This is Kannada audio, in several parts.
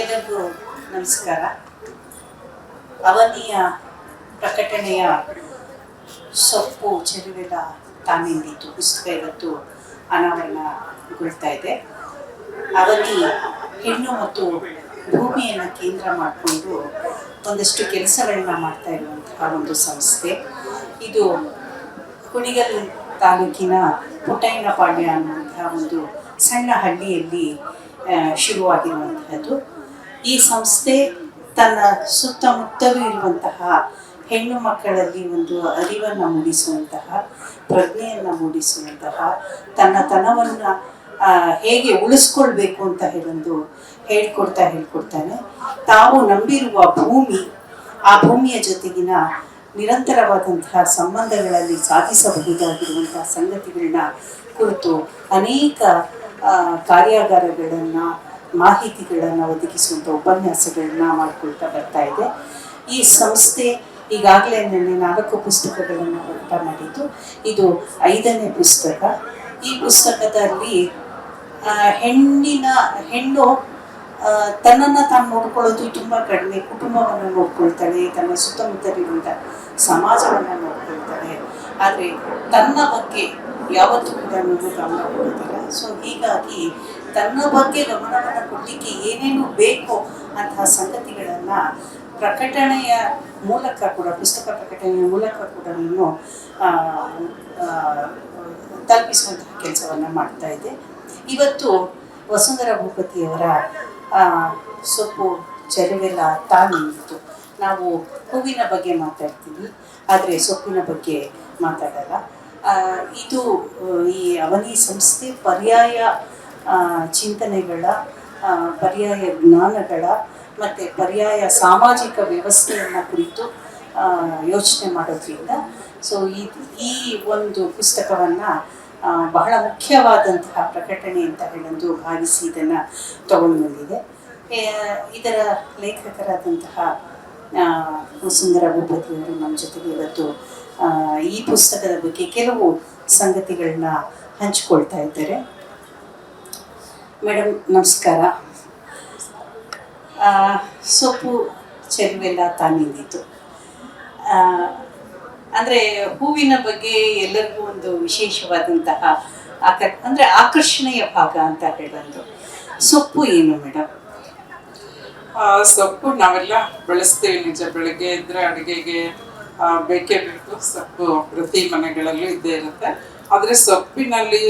ಎಲ್ಲರಿಗೂ ನಮಸ್ಕಾರ. ಅವನಿಯ ಪ್ರಕಟಣೆಯ ಸೊಪ್ಪು ಚೆಲುವೆಲ್ಲ ತಾನಿಂದಿತ್ತು ಪುಸ್ತಕ ಇವತ್ತು ಅನಾವರಣಗೊಳ್ತಾ ಇದೆ. ಅವಧಿ ಹೆಣ್ಣು ಮತ್ತು ಭೂಮಿಯನ್ನು ಕೇಂದ್ರ ಮಾಡಿಕೊಂಡು ಒಂದಷ್ಟು ಕೆಲಸಗಳನ್ನ ಮಾಡ್ತಾ ಇರುವಂತಹ ಒಂದು ಸಂಸ್ಥೆ. ಇದು ಕುಣಿಗಲ್ ತಾಲೂಕಿನ ಪುಟ್ಟಯ್ಯನಪಾಳ್ಯ ಅನ್ನುವಂತಹ ಒಂದು ಸಣ್ಣ ಹಳ್ಳಿಯಲ್ಲಿ ಶುರುವಾಗಿರುವಂತಹದ್ದು. ಈ ಸಂಸ್ಥೆ ತನ್ನ ಸುತ್ತಮುತ್ತಲೂ ಇರುವಂತಹ ಹೆಣ್ಣು ಮಕ್ಕಳಲ್ಲಿ ಒಂದು ಅರಿವನ್ನು ಮೂಡಿಸುವಂತಹ, ಪ್ರಜ್ಞೆಯನ್ನು ಮೂಡಿಸುವಂತಹ, ತನ್ನ ತನವನ್ನು ಹೇಗೆ ಉಳಿಸ್ಕೊಳ್ಬೇಕು ಅಂತ ಹೇಳೊಂದು ಹೇಳ್ಕೊಡ್ತಾ ಹೇಳ್ಕೊಡ್ತಾನೆ. ತಾವು ನಂಬಿರುವ ಭೂಮಿ, ಆ ಭೂಮಿಯ ಜೊತೆಗಿನ ನಿರಂತರವಾದಂತಹ ಸಂಬಂಧಗಳಲ್ಲಿ ಸಾಧಿಸಬಹುದಾಗಿರುವಂತಹ ಸಂಗತಿಗಳನ್ನ ಕುರಿತು ಅನೇಕ ಕಾರ್ಯಾಗಾರಗಳನ್ನು ಮಾಹಿತಿಗಳನ್ನು ಒದಗಿಸುವಂಥ ಉಪನ್ಯಾಸಗಳನ್ನ ಮಾಡ್ಕೊಳ್ತಾ ಬರ್ತಾ ಇದೆ. ಈ ಸಂಸ್ಥೆ ಈಗಾಗಲೇ ನನ್ನ ನಾಲ್ಕು ಪುಸ್ತಕಗಳನ್ನು ಪ್ರಕಟ ಮಾಡಿದ್ದು. ಇದು ಐದನೇ ಪುಸ್ತಕ. ಈ ಪುಸ್ತಕದಲ್ಲಿ ಹೆಣ್ಣಿನ, ಹೆಣ್ಣು ತನ್ನನ್ನು ತಾನು ನೋಡ್ಕೊಳ್ಳೋದು ತುಂಬ ಕಡಿಮೆ. ಕುಟುಂಬವನ್ನು ನೋಡ್ಕೊಳ್ತಾಳೆ, ತನ್ನ ಸುತ್ತಮುತ್ತಲಿರುವಂಥ ಸಮಾಜವನ್ನು ನೋಡ್ಕೊಳ್ತಾಳೆ. ಆದರೆ ತನ್ನ ಬಗ್ಗೆ ಯಾವತ್ತೂ ಕೂಡ ಗಮನ ಕೊಡೋದಿಲ್ಲ ಸೊ ಹೀಗಾಗಿ ತನ್ನ ಬಗ್ಗೆ ಗಮನವನ್ನು ಕೊಡಲಿಕ್ಕೆ ಏನೇನು ಬೇಕೋ ಅಂತಹ ಸಂಗತಿಗಳನ್ನು ಪ್ರಕಟಣೆಯ ಮೂಲಕ ಕೂಡ, ಪುಸ್ತಕ ಪ್ರಕಟಣೆಯ ಮೂಲಕ ಕೂಡ ನಾನು ತಲುಪಿಸುವಂತಹ ಕೆಲಸವನ್ನು ಮಾಡ್ತಾ ಇದ್ದೆ. ಇವತ್ತು ವಸುಂಧರ ಭೂಪತಿಯವರ ಸೊಪ್ಪು ಚೆಲುವೆಲ್ಲ ತಾನಿತ್ತು ನಾವು ಹೂವಿನ ಬಗ್ಗೆ ಮಾತಾಡ್ತೀವಿ, ಆದರೆ ಸೊಪ್ಪಿನ ಬಗ್ಗೆ ಮಾತಾಡಲ್ಲ. ಇದು, ಈ ಅವನಿ ಸಂಸ್ಥೆ ಪರ್ಯಾಯ ಚಿಂತನೆಗಳ ಪರ್ಯಾಯ ಜ್ಞಾನಗಳ ಮತ್ತು ಪರ್ಯಾಯ ಸಾಮಾಜಿಕ ವ್ಯವಸ್ಥೆಯನ್ನು ಕುರಿತು ಯೋಚನೆ ಮಾಡೋದ್ರಿಂದ ಸೊ ಈ ಈ ಒಂದು ಪುಸ್ತಕವನ್ನು ಬಹಳ ಮುಖ್ಯವಾದಂತಹ ಪ್ರಕಟಣೆ ಅಂತ ಹೇಳೊಂದು ಭಾವಿಸಿ ಇದನ್ನು ತಗೊಂಡು ಬಂದಿದೆ ಇದರ ಲೇಖಕರಾದಂತಹ ಸುಂದರ ಭೂಪತಿಯವರು ನಮ್ಮ ಜೊತೆಗೆ ಇವತ್ತು ಈ ಪುಸ್ತಕದ ಬಗ್ಗೆ ಕೆಲವು ಸಂಗತಿಗಳನ್ನ ಹಂಚಿಕೊಳ್ತಾ ಇದ್ದಾರೆ. ಮೇಡಮ್, ನಮಸ್ಕಾರ. ಸೊಪ್ಪು ಚೆಲುವೆಲ್ಲ ತಾನಿಂದಿತ್ತು ಅಂದರೆ ಹೂವಿನ ಬಗ್ಗೆ ಎಲ್ಲರಿಗೂ ಒಂದು ವಿಶೇಷವಾದಂತಹ ಆಕ ಅಂದರೆ ಆಕರ್ಷಣೆಯ ಭಾಗ ಅಂತ ಹೇಳೋದು. ಸೊಪ್ಪು ಏನು ಮೇಡಮ್? ಸೊಪ್ಪು ನಾವೆಲ್ಲ ಬಳಸ್ತೀವಿ ನಿಜ ಬೆಳಗ್ಗೆ ಇದ್ರೆ ಅಡುಗೆಗೆ. ಬೇಕೇ ಬೇಕು, ಸೊಪ್ಪು ಪ್ರತಿ ಮನೆಗಳಲ್ಲೂ ಇದ್ದೇ ಇರುತ್ತೆ. ಆದ್ರೆ ಸೊಪ್ಪಿನಲ್ಲಿ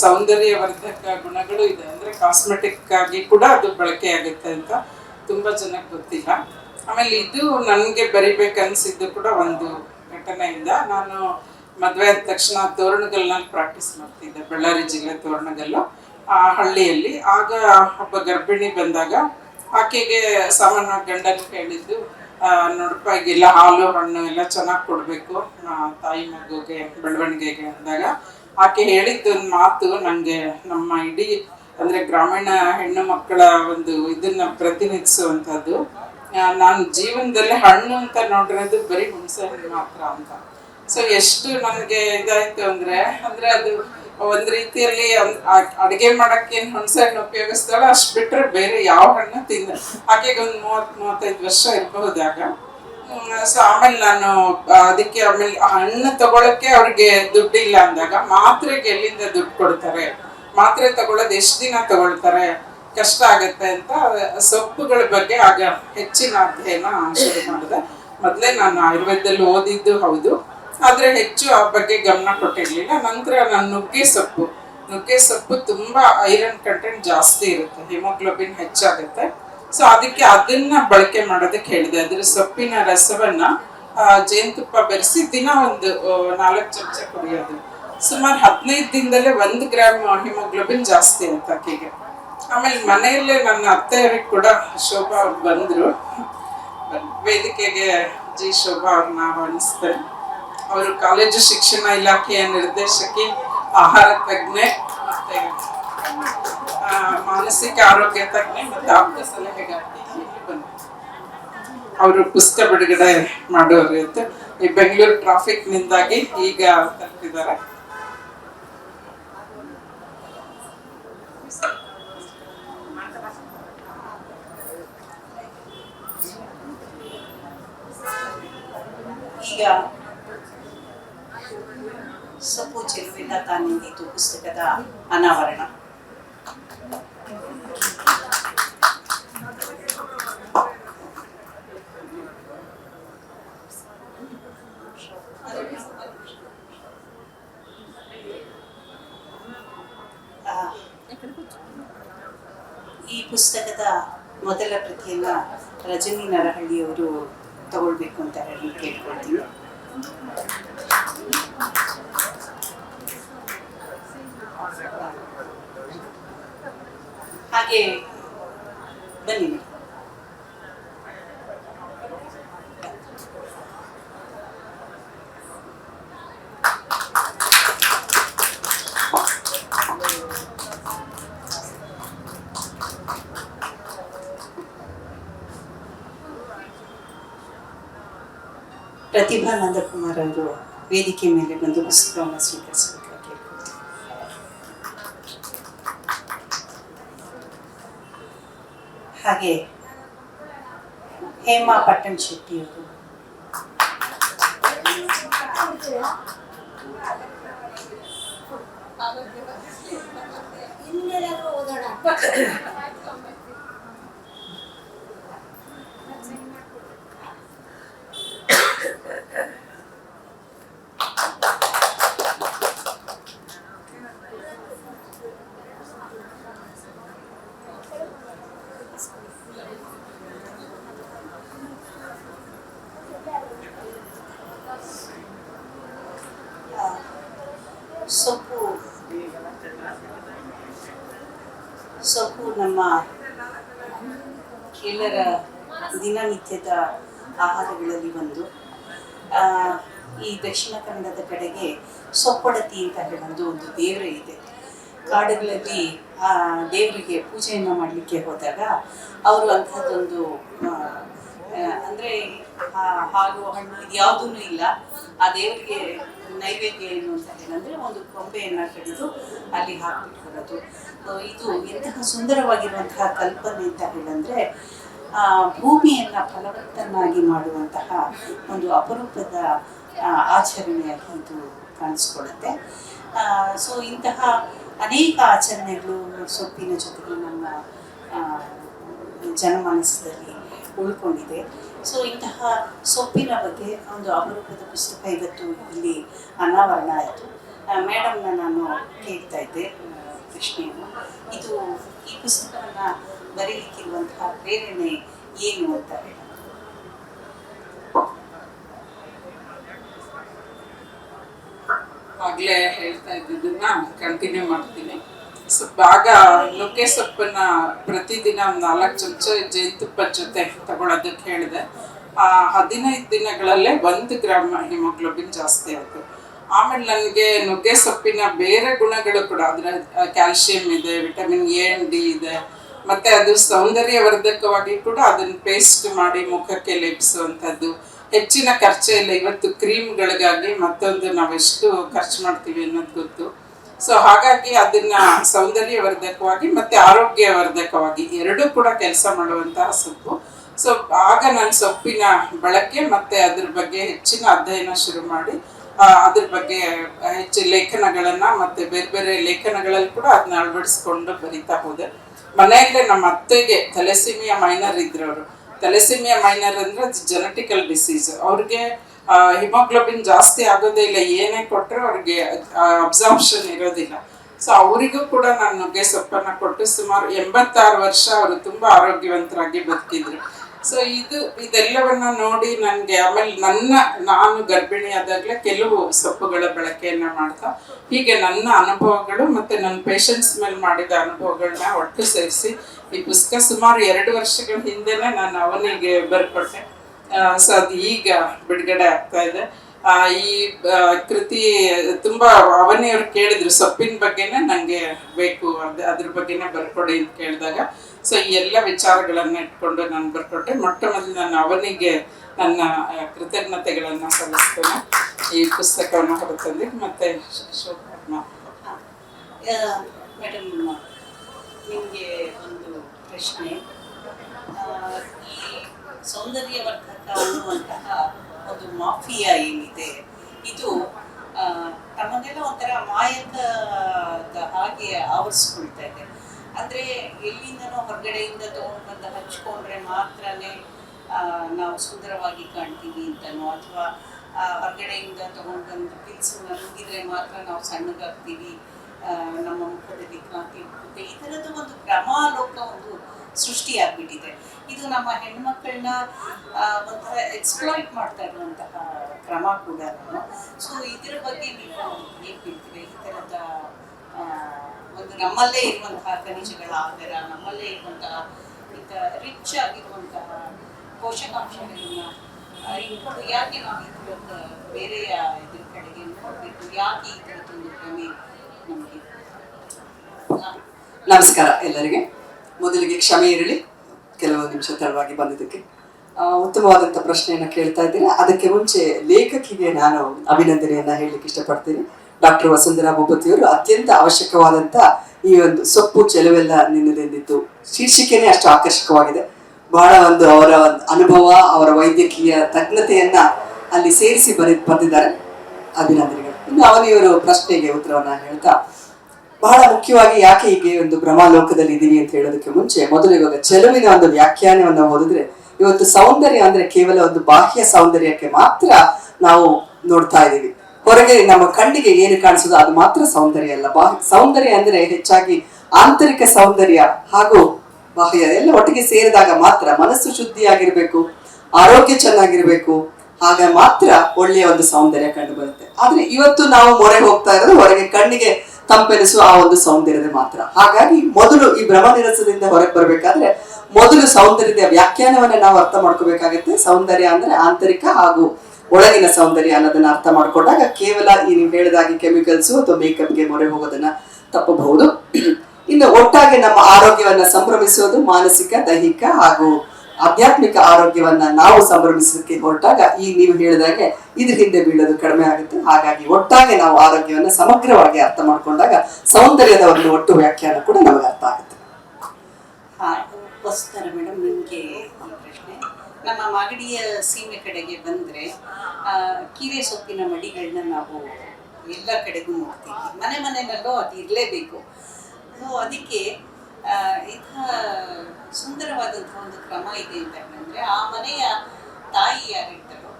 ಸೌಂದರ್ಯವರ್ಧಕ ಗುಣಗಳು ಇದೆ. ಅಂದ್ರೆ ಕಾಸ್ಮೆಟಿಕ್ ಆಗಿ ಕೂಡ ಅದು ಬಳಕೆ ಆಗುತ್ತೆ ಅಂತ ತುಂಬಾ ಜನಕ್ಕೆ ಗೊತ್ತಿಲ್ಲ. ಆಮೇಲೆ ಇದು ನನಗೆ ಬರಿಬೇಕನ್ಸಿದ್ದು ಕೂಡ ಒಂದು ಘಟನೆಯಿಂದ ನಾನು ಮದುವೆ ಆದ ತಕ್ಷಣ ತೋರಣಗಲ್ನಲ್ಲಿ ಪ್ರಾಕ್ಟೀಸ್ ಮಾಡ್ತಿದ್ದೆ, ಬಳ್ಳಾರಿ ಜಿಲ್ಲೆ ತೋರಣಗಲ್ಲು, ಆ ಹಳ್ಳಿಯಲ್ಲಿ. ಆಗ ಒಬ್ಬ ಗರ್ಭಿಣಿ ಬಂದಾಗ ಆಕೆಗೆ ಸಾಮಾನ್ಯ ಗಂಡನ ಹೇಳಿದ್ದು ಈಗೆಲ್ಲ ಹಾಲು, ಹಣ್ಣು ಎಲ್ಲ ಚೆನ್ನಾಗಿ ಕೊಡಬೇಕು. ತಾಯಿ ಮಗುಗೆ, ಬೆಳವಣಿಗೆಗೆ ಅಂದಾಗ. ಆಕೆ ಹೇಳಿದ್ದು ಒಂದು ಮಾತು ನನಗೆ ನಮ್ಮ ಇಡೀ, ಅಂದ್ರೆ ಗ್ರಾಮೀಣ ಹೆಣ್ಣು ಮಕ್ಕಳ ಒಂದು ಇದನ್ನ ಪ್ರತಿನಿಧಿಸುವಂಥದ್ದು. ನಾನು ಜೀವನದಲ್ಲಿ ಹಣ್ಣು ಅಂತ ನೋಡಿರೋದು ಬರೀ ಹುಣಸೆ ಹಣ್ಣು ಮಾತ್ರ ಅಂತ. ಸೊ ಎಷ್ಟು ನನಗೆ ಇದಾಯಿತು ಅಂದ್ರೆ ಅಂದ್ರೆ ಅದು ಒಂದ್ ರೀತಿಯಲ್ಲಿ ಅಡಿಗೆ ಮಾಡಕ್ಕೆ ಏನ್ ಹುಣಸೆ ಹಣ್ಣು ಉಪಯೋಗಿಸ್ತಾಳ ಅಷ್ಟ್ ಬಿಟ್ರೆ ಬೇರೆ ಯಾವ ಹಣ್ಣು ತಿನ್ನ. ಹಾಗೆ ಒಂದ್ ಮೂವತ್ ಮೂವತ್ತೈದು ವರ್ಷ ಇರಬಹುದಾಗ ಸೊ ಆಮೇಲೆ ನಾನು ಅದಕ್ಕೆ ಆಮೇಲೆ ಹಣ್ಣು ತಗೊಳಕ್ಕೆ ಅವ್ರಿಗೆ ದುಡ್ಡಿಲ್ಲ ಅಂದಾಗ ಮಾತ್ರೆಗೆ ಎಲ್ಲಿಂದ ದುಡ್ಡು ಕೊಡ್ತಾರೆ? ಮಾತ್ರೆ ತಗೊಳ್ಳೋದು ಎಷ್ಟು ದಿನ ತಗೊಳ್ತಾರೆ? ಕಷ್ಟ ಆಗತ್ತೆ ಅಂತ ಸೊಪ್ಪುಗಳ ಬಗ್ಗೆ ಆಗ ಹೆಚ್ಚಿನ ಅಧ್ಯಯನ ಶುರು ಮಾಡಿದೆ. ಮೊದಲೇ ನಾನು ಆಯುರ್ವೇದದಲ್ಲಿ ಓದಿದ್ದು ಹೌದು. ಆದ್ರೆ ಹೆಚ್ಚು ಆ ಬಗ್ಗೆ ಗಮನ ಕೊಟ್ಟಿರ್ಲಿಲ್ಲ. ನಂತರ ನಾನು ನುಗ್ಗೆ ಸೊಪ್ಪು. ನುಗ್ಗೆ ಸೊಪ್ಪು ತುಂಬಾ ಐರನ್ ಕಂಟೆಂಟ್ ಜಾಸ್ತಿ ಇರುತ್ತೆ. ಹಿಮೋಗ್ಲೋಬಿನ್ ಹೆಚ್ಚಾಗುತ್ತೆ. ಸೊ ಅದಕ್ಕೆ ಅದನ್ನ ಬಳಕೆ ಮಾಡೋದಕ್ಕೆ ಹೇಳಿದೆ. ಅದ್ರ ಸೊಪ್ಪಿನ ರಸವನ್ನ ಜೇನುತುಪ್ಪ ಬೆರೆಸಿ ದಿನ ಒಂದು ನಾಲ್ಕು ಚಮಚ ಕುಡಿಯೋದು. ಸುಮಾರು ಹದಿನೈದು ದಿನದಲ್ಲೇ ಒಂದು ಗ್ರಾಮ್ ಹಿಮೋಗ್ಲೋಬಿನ್ ಜಾಸ್ತಿ ಆಯ್ತು ಆಕೆಗೆ. ಆಮೇಲೆ ಮನೆಯಲ್ಲೇ ನನ್ನ ಅತ್ತೆಯವ್ರಿಗೆ ಕೂಡ ಶೋಭಾ ಅವ್ರು ಬಂದರು. ವೇದಿಕೆಗೆ ಜಿ ಶೋಭಾ ಅವ್ರನ್ನ ಆಹ್ವಾನಿಸ್ತೇನೆ ಅವರು ಕಾಲೇಜು ಶಿಕ್ಷಣ ಇಲಾಖೆಯ ನಿರ್ದೇಶಕಿ, ಆಹಾರ ತಜ್ಞೆ ಮತ್ತೆ ಮಾನಸಿಕ ಆರೋಗ್ಯ ತಜ್ಞೆ ಮತ್ತು ಆಪ್ತ ಸಲಹೆಗಾರ ಅವರು ಪುಸ್ತಕ ಬಿಡುಗಡೆ ಮಾಡೋರು ಇತ್ತು ಈ ಬೆಂಗಳೂರು ಟ್ರಾಫಿಕ್ ನಿಂದಾಗಿ ಈಗ ತಲುಪಿದ್ದಾರೆ. ಈಗ ಚೆಲುವೆಲ್ಲ ತಾನಿಂದಿತು ಪುಸ್ತಕದ ಅನಾವರಣ ಈ ಪುಸ್ತಕದ ಮೊದಲ ಪ್ರತಿಯನ್ನ ರಜನಿ ನರಹಳ್ಳಿಯವರು ತಗೊಳ್ಬೇಕು ಅಂತ ಹೇಳಿ ಕೇಳ್ಕೊಳ್ತೀನಿ ಹಾಗೆ ಬನ್ನಿ ಮೇಡಮ್. ಪ್ರತಿಭಾ ನಂದಕುಮಾರ್ ಅವರು ವೇದಿಕೆ ಮೇಲೆ ಬಂದು ಪುಸ್ತಕವನ್ನು ಸ್ವೀಕರಿಸಬೇಕಾಗಿ ಹಾಗೆ ಹೇಮಾ ಪಟ್ಟಣ ಶೆಟ್ಟಿ ಅವರು. ಆ, ಸೊಪ್ಪು ಸೊಪ್ಪು ನಮ್ಮ ಎಲ್ಲರ ದಿನನಿತ್ಯದ ಆಹಾರಗಳಲ್ಲಿ ಒಂದು. ಈ ದಕ್ಷಿಣ ಕನ್ನಡದ ಕಡೆಗೆ ಸೊಪ್ಪಡತಿ ಅಂತ ಹೇಳೋದು ಒಂದು ದೇವರು ಇದೆ. ಕಾಡುಗಳಲ್ಲಿ ಆ ದೇವರಿಗೆ ಪೂಜೆಯನ್ನು ಮಾಡಲಿಕ್ಕೆ ಹೋದಾಗ ಅವರು ಆ, ಅಂದ್ರೆ ಹಾಲು, ಹಣ್ಣು ಇದ್ಯಾವುದೂ ಇಲ್ಲ. ಆ ದೇವರಿಗೆ ನೈವೇದ್ಯ ಏನು ಅಂತ ಹೇಳಂದ್ರೆ ಒಂದು ಕೊಂಬೆಯನ್ನ ಕಡಿದು ಅಲ್ಲಿ ಹಾಕ್ಬಿಟ್ಟು ಬರೋದು ಇದು ಎಂತಹ ಸುಂದರವಾಗಿರುವಂತಹ ಕಲ್ಪನೆ ಅಂತ ಹೇಳಂದ್ರೆ, ಆ, ಭೂಮಿಯನ್ನ ಫಲವತ್ತನ್ನಾಗಿ ಮಾಡುವಂತಹ ಒಂದು ಅಪರೂಪದ ಆಚರಣೆಯಾಗಿ ಇದು ಕಾಣಿಸ್ಕೊಳ್ಳುತ್ತೆ. ಸೊ, ಇಂತಹ ಅನೇಕ ಆಚರಣೆಗಳು ಸೊಪ್ಪಿನ ಜೊತೆಗೆ ನಮ್ಮ ಜನಮಾನಸದಲ್ಲಿ ಉಳ್ಕೊಂಡಿದೆ. ಸೊ, ಇಂತಹ ಸೊಪ್ಪಿನ ಬಗ್ಗೆ ಒಂದು ಅಪರೂಪದ ಪುಸ್ತಕ ಇವತ್ತು ಇಲ್ಲಿ ಅನಾವರಣ ಆಯಿತು. ಮೇಡಮ್ನ ನಾನು ಕೇಳ್ತಾ ಇದ್ದೆ ಇದು ಈ ಪುಸ್ತಕವನ್ನು ಬರೀಲಿಕ್ಕಿರುವಂತಹ ಪ್ರೇರಣೆ ಏನು ಅಂತ ಹೇಳಿ. ಆಗ್ಲೇ ಹೇಳ್ತಾ ಇದ್ದಿದ್ದನ್ನ ಕಂಟಿನ್ಯೂ ಮಾಡ್ತೀನಿ. ಆಗ ನುಗ್ಗೆ ಸೊಪ್ಪನ್ನ ಪ್ರತಿದಿನ ನಾಲ್ಕು ಚಮಚ ಜೇನುತುಪ್ಪದ ಜೊತೆ ತಗೊಳೋದಕ್ಕೆ ಹೇಳಿದೆ. ಆ ಹದಿನೈದು ದಿನಗಳಲ್ಲೇ ಒಂದು ಗ್ರಾಮ್ ಹಿಮೋಗ್ಲೋಬಿನ್ ಜಾಸ್ತಿ ಆಯಿತು. ಆಮೇಲೆ ನನಗೆ ನುಗ್ಗೆ ಸೊಪ್ಪಿನ ಬೇರೆ ಗುಣಗಳು ಕೂಡ, ಅದರ ಕ್ಯಾಲ್ಸಿಯಂ ಇದೆ, ವಿಟಮಿನ್ ಎ ಡಿ ಇದೆ, ಮತ್ತೆ ಅದು ಸೌಂದರ್ಯವರ್ಧಕವಾಗಿ ಕೂಡ ಅದನ್ನ ಪೇಸ್ಟ್ ಮಾಡಿ ಮುಖಕ್ಕೆ ಲೇಪಿಸುವಂಥದ್ದು ಹೆಚ್ಚಿನ ಖರ್ಚೆ ಇಲ್ಲ ಇವತ್ತು ಕ್ರೀಮ್ಗಳಿಗಾಗಿ ಮತ್ತೊಂದು ನಾವೆಷ್ಟು ಖರ್ಚು ಮಾಡ್ತೀವಿ ಅನ್ನೋದು ಗೊತ್ತು. ಸೊ ಹಾಗಾಗಿ ಅದನ್ನ ಸೌಂದರ್ಯವರ್ಧಕವಾಗಿ ಮತ್ತೆ ಆರೋಗ್ಯವರ್ಧಕವಾಗಿ ಎರಡೂ ಕೂಡ ಕೆಲಸ ಮಾಡುವಂತಹ ಸೊಪ್ಪು. ಸೊ ಆಗ ನಾನು ಸೊಪ್ಪಿನ ಬಳಕೆ ಮತ್ತೆ ಅದ್ರ ಬಗ್ಗೆ ಹೆಚ್ಚಿನ ಅಧ್ಯಯನ ಶುರು ಮಾಡಿ ಅದ್ರ ಬಗ್ಗೆ ಹೆಚ್ಚು ಲೇಖನಗಳನ್ನ ಮತ್ತೆ ಬೇರೆ ಬೇರೆ ಲೇಖನಗಳಲ್ಲಿ ಕೂಡ ಅದನ್ನ ಅಳವಡಿಸ್ಕೊಂಡು ಬರಿತಾ ಹೋದೆ. ಮನೆಯಲ್ಲೇ ನಮ್ಮ ಅತ್ತೆಗೆ ತಲೆಸಿಮಿಯ ಮೈನರ್ ಇದ್ರು ಅವರು ಥೆಲೆಸಿಮಿಯಾ ಮೈನರ್ ಅಂದ್ರೆ ಜೆನೆಟಿಕಲ್ ಡಿಸೀಸ್ ಅವ್ರಿಗೆ ಹಿಮೋಗ್ಲೋಬಿನ್ ಜಾಸ್ತಿ ಆಗೋದೇ ಇಲ್ಲ, ಏನೇ ಕೊಟ್ಟರು ಅವ್ರಿಗೆ ಅಬ್ಸಾರ್ಪ್ಷನ್ ಇರೋದಿಲ್ಲ. ಸೊ ಅವರಿಗೂ ಕೂಡ ನಾನು ನುಗ್ಗೆ ಸೊಪ್ಪನ್ನ ಕೊಟ್ಟು ಸುಮಾರು ಎಂಬತ್ತಾರು ವರ್ಷ ಅವರು ತುಂಬ ಆರೋಗ್ಯವಂತರಾಗಿ ಬದುಕಿದ್ರು. ಸೊ ಇದು, ಇದೆಲ್ಲವನ್ನ ನೋಡಿ ನನಗೆ ಆಮೇಲೆ ನನ್ನ, ನಾನು ಗರ್ಭಿಣಿ ಆದಾಗಲೇ ಕೆಲವು ಸೊಪ್ಪುಗಳ ಬಳಕೆಯನ್ನು ಮಾಡ್ತಾ, ಹೀಗೆ ನನ್ನ ಅನುಭವಗಳು ಮತ್ತೆ ನನ್ನ ಪೇಷಂಟ್ಸ್ ಮೇಲೆ ಮಾಡಿದ ಅನುಭವಗಳನ್ನ ಒಟ್ಟು ಸೇರಿಸಿ, ಈ ಪುಸ್ತಕ ಸುಮಾರು ಎರಡು ವರ್ಷಗಳ ಹಿಂದೆನೆ ನಾನು ಅವನಿಗೆ ಬರ್ಕೊಟ್ಟೆ. ಸೊ ಅದು ಈಗ ಬಿಡುಗಡೆ ಆಗ್ತಾ ಇದೆ. ಈ ಕೃತಿ ತುಂಬಾ ಅವನಿಯವ್ರು ಕೇಳಿದ್ರು, ಸೊಪ್ಪಿನ ಬಗ್ಗೆನೇ ನಂಗೆ ಬೇಕು, ಅದು, ಅದ್ರ ಬಗ್ಗೆನೇ ಬರ್ಕೊಡಿ ಅಂತ ಕೇಳಿದಾಗ. ಸೊ ಈ ಎಲ್ಲ ವಿಚಾರಗಳನ್ನ ಇಟ್ಕೊಂಡು ನಾನು ಬರ್ಕೊಟ್ಟೆ. ಮೊಟ್ಟ ಮೊದಲು ನಾನು ಅವನಿಗೆ ನನ್ನ ಕೃತಜ್ಞತೆಗಳನ್ನ ಸಲ್ಲಿಸ್ತೇನೆ. ಈ ಪುಸ್ತಕವನ್ನು ಹೊರತಂದಿ ಮತ್ತೆ ಮೇಡಮ್, ನಿಮಗೆ ಒಂದು ಪ್ರಶ್ನೆ. ಈ ಸೌಂದರ್ಯವರ್ಧಕ ಅನ್ನುವಂತಹ ಒಂದು ಮಾಫಿಯಾ ಏನಿದೆ, ಇದು ತಮ್ಮನ್ನೆಲ್ಲ ಒಂಥರ ಮಾಯಕದ ಹಾಗೆ ಆವರಿಸ್ಕೊಳ್ತಾ ಇದೆ. ಅಂದ್ರೆ ಎಲ್ಲಿಂದನೋ ಹೊರಗಡೆಯಿಂದ ತಗೊಂಡ್ಬಂದು ಹಚ್ಕೊಂಡ್ರೆ ಮಾತ್ರನೇ ನಾವು ಸುಂದರವಾಗಿ ಕಾಣ್ತೀವಿ ಅಂತನೋ, ಅಥವಾ ಹೊರಗಡೆಯಿಂದ ತಗೊಂಡ್ಬಂದು ಪಿಲ್ಸನ್ನ ನುಂಗಿದ್ರೆ ಮಾತ್ರ ನಾವು ಸಣ್ಣಗಾಗ್ತೀವಿ ನಮ್ಮ ಮುಖದಲ್ಲಿ ಕಾಂತಿ ಹುಟ್ಟುತ್ತೆ. ಈ ಥರದ್ದು ಒಂದು ಭ್ರಮಾಲೋಕ ಒಂದು ಸೃಷ್ಟಿಯಾಗ್ಬಿಟ್ಟಿದೆ. ಇದು ನಮ್ಮ ಹೆಣ್ಮಕ್ಳನ್ನ ಆ, ಒಂಥರ ಎಕ್ಸ್ಪ್ಲಾಯ್ಟ್ ಮಾಡ್ತಾ ಇರುವಂತಹ ಕ್ರಮ ಕೂಡ ಸೊ ಇದ್ರ ಬಗ್ಗೆ ನೀವು ಏನು ಹೇಳ್ತೀವಿ ಈ ಥರದ ಒಂದು ನಮ್ಮಲ್ಲೇ ಇರುವಂತಹ ಖನಿಜಗಳ ಆಧಾರ ನಮ್ಮಲ್ಲೇ ಇರುವಂತಹ ಇಂಥ ರಿಚ್ ಆಗಿರುವಂತಹ ಪೋಷಕಾಂಶಗಳನ್ನ ಇಟ್ಕೊಂಡು ಯಾಕೆ ನಾವು ಇದ್ರ ಬೇರೆಯ ಇದ್ರ ಕಡೆಗೆ ನೋಡಬೇಕು ಯಾಕೆ ಈ ಥರದ್ದೊಂದು ಕ್ರಮೆ ನಮಗೆ? ನಮಸ್ಕಾರ ಎಲ್ಲರಿಗೆ. ಮೊದಲಿಗೆ ಕ್ಷಮೆ ಇರಲಿ. ಕೆಲವು ನಿಮಿಷ ತಡವಾಗಿ ಬಂದಿದ್ದಕ್ಕೆ. ಉತ್ತಮವಾದಂಥ ಪ್ರಶ್ನೆಯನ್ನು ಕೇಳ್ತಾ ಇದ್ದೀನಿ. ಅದಕ್ಕೆ ಮುಂಚೆ ಲೇಖಕಿಗೆ ನಾನು ಅಭಿನಂದನೆಯನ್ನ ಹೇಳಲಿಕ್ಕೆ ಇಷ್ಟಪಡ್ತೀನಿ. ಡಾಕ್ಟರ್ ವಸುಂಧರಾ ಭೂಪತಿಯವರು ಅತ್ಯಂತ ಅವಶ್ಯಕವಾದಂಥ ಈ ಒಂದು ಸೊಪ್ಪು ಚೆಲುವೆಲ್ಲ ನಿನ್ನದೆಂದಿತ್ತು. ಶೀರ್ಷಿಕೆನೇ ಅಷ್ಟು ಆಕರ್ಷಕವಾಗಿದೆ. ಬಹಳ ಒಂದು ಅವರ ಅನುಭವ, ಅವರ ವೈದ್ಯಕೀಯ ತಜ್ಞತೆಯನ್ನ ಅಲ್ಲಿ ಸೇರಿಸಿ ಬರೆ, ಬಂದಿದ್ದಾರೆ. ಅಭಿನಂದನೆಗಳು. ಇನ್ನು ಅವನಿಯವರು ಪ್ರಶ್ನೆಗೆ ಉತ್ತರವನ್ನು ಹೇಳ್ತಾ ಬಹಳ ಮುಖ್ಯವಾಗಿ ಯಾಕೆ ಹೀಗೆ ಒಂದು ಭ್ರಮಾಲೋಕದಲ್ಲಿ ಇದ್ದೀನಿ ಅಂತ ಹೇಳೋದಕ್ಕೆ ಮುಂಚೆ ಮೊದಲು ಇವಾಗ ಚೆಲುವಿನ ಒಂದು ವ್ಯಾಖ್ಯಾನವನ್ನು ಓದಿದ್ರೆ ಇವತ್ತು ಸೌಂದರ್ಯ ಅಂದ್ರೆ ಕೇವಲ ಒಂದು ಬಾಹ್ಯ ಸೌಂದರ್ಯಕ್ಕೆ ಮಾತ್ರ ನಾವು ನೋಡ್ತಾ ಇದ್ದೀವಿ ಹೊರಗೆ ನಮ್ಮ ಕಣ್ಣಿಗೆ ಏನು ಕಾಣಿಸೋದು ಅದು ಮಾತ್ರ ಸೌಂದರ್ಯ ಅಲ್ಲ. ಬಾಹ್ಯ ಸೌಂದರ್ಯ ಅಂದ್ರೆ ಹೆಚ್ಚಾಗಿ ಆಂತರಿಕ ಸೌಂದರ್ಯ ಹಾಗೂ ಬಾಹ್ಯ ಎಲ್ಲ ಒಟ್ಟಿಗೆ ಸೇರಿದಾಗ ಮಾತ್ರ ಮನಸ್ಸು ಶುದ್ಧಿಯಾಗಿರ್ಬೇಕು, ಆರೋಗ್ಯ ಚೆನ್ನಾಗಿರ್ಬೇಕು, ಆಗ ಮಾತ್ರ ಒಳ್ಳೆಯ ಒಂದು ಸೌಂದರ್ಯ ಕಂಡು ಬರುತ್ತೆ ಆದ್ರೆ ಇವತ್ತು ನಾವು ಮೊರೆ ಹೋಗ್ತಾ ಇರೋದು ಹೊರಗೆ ಕಣ್ಣಿಗೆ ತಂಪೆನಿಸುವ ಆ ಒಂದು ಸೌಂದರ್ಯದ ಮಾತ್ರ. ಹಾಗಾಗಿ ಮೊದಲು ಈ ಭ್ರಮ ನಿರಸದಿಂದ ಹೊರಗೆ ಬರಬೇಕಾದ್ರೆ ಮೊದಲು ಸೌಂದರ್ಯದ ವ್ಯಾಖ್ಯಾನವನ್ನ ನಾವು ಅರ್ಥ ಮಾಡ್ಕೋಬೇಕಾಗುತ್ತೆ. ಸೌಂದರ್ಯ ಅಂದ್ರೆ ಆಂತರಿಕ ಹಾಗೂ ಒಳಗಿನ ಸೌಂದರ್ಯ ಅನ್ನೋದನ್ನ ಅರ್ಥ ಮಾಡ್ಕೊಂಡಾಗ ಕೇವಲ ಈ ನೀವು ಹೇಳಿದಾಗೆ ಕೆಮಿಕಲ್ಸ್ ಅಥವಾ ಮೇಕಪ್ಗೆ ಮೊರೆ ಹೋಗೋದನ್ನ ತಪ್ಪಬಹುದು. ಇನ್ನು ಒಟ್ಟಾಗಿ ನಮ್ಮ ಆರೋಗ್ಯವನ್ನ ಸಂಭ್ರಮಿಸೋದು ಮಾನಸಿಕ, ದೈಹಿಕ ಹಾಗೂ ಆಧ್ಯಾತ್ಮಿಕ ಆರೋಗ್ಯವನ್ನ ನಾವು ಸಂಭ್ರಮಿಸಲಿಕ್ಕೆ ಹೊರಟಾಗ ಈ ನೀವು ಹೇಳಿದಾಗೆ ಇದು ಹಿಂದೆ ಬೀಳೋದು ಕಡಿಮೆ ಆಗುತ್ತೆ. ಹಾಗಾಗಿ ಒಟ್ಟಾಗಿ ನಾವು ಆರೋಗ್ಯವನ್ನ ಸಮಗ್ರವಾಗಿ ಅರ್ಥ ಮಾಡಿಕೊಂಡಾಗ ಸೌಂದರ್ಯದ ಒಂದು ಒಟ್ಟು ವ್ಯಾಖ್ಯಾನ ಕೂಡ ನಮಗೆ ಅರ್ಥ ಆಗುತ್ತೆ. ಮೇಡಮ್ ನಿಮಗೆ ಪ್ರಶ್ನೆ. ನಮ್ಮ ಮಾಗಡಿಯ ಸೀಮೆ ಕಡೆಗೆ ಬಂದರೆ ಕೀರೆ ಸೊಪ್ಪಿನ ಮಡಿಗಳನ್ನ ನಾವು ಎಲ್ಲ ಕಡೆಗೂ ನೋಡ್ತೀವಿ. ಮನೆ ಮನೆಯಲ್ಲೂ ಅದು ಇರಲೇಬೇಕು. ಅದಕ್ಕೆ ಇಂಥ ಸುಂದರವಾದಂಥ ಒಂದು ಕ್ರಮ ಇದೆ ಅಂತ ಹೇಳಿದ್ರೆ ಆ ಮನೆಯ ತಾಯಿ ಯಾರಿರ್ತಾರೋ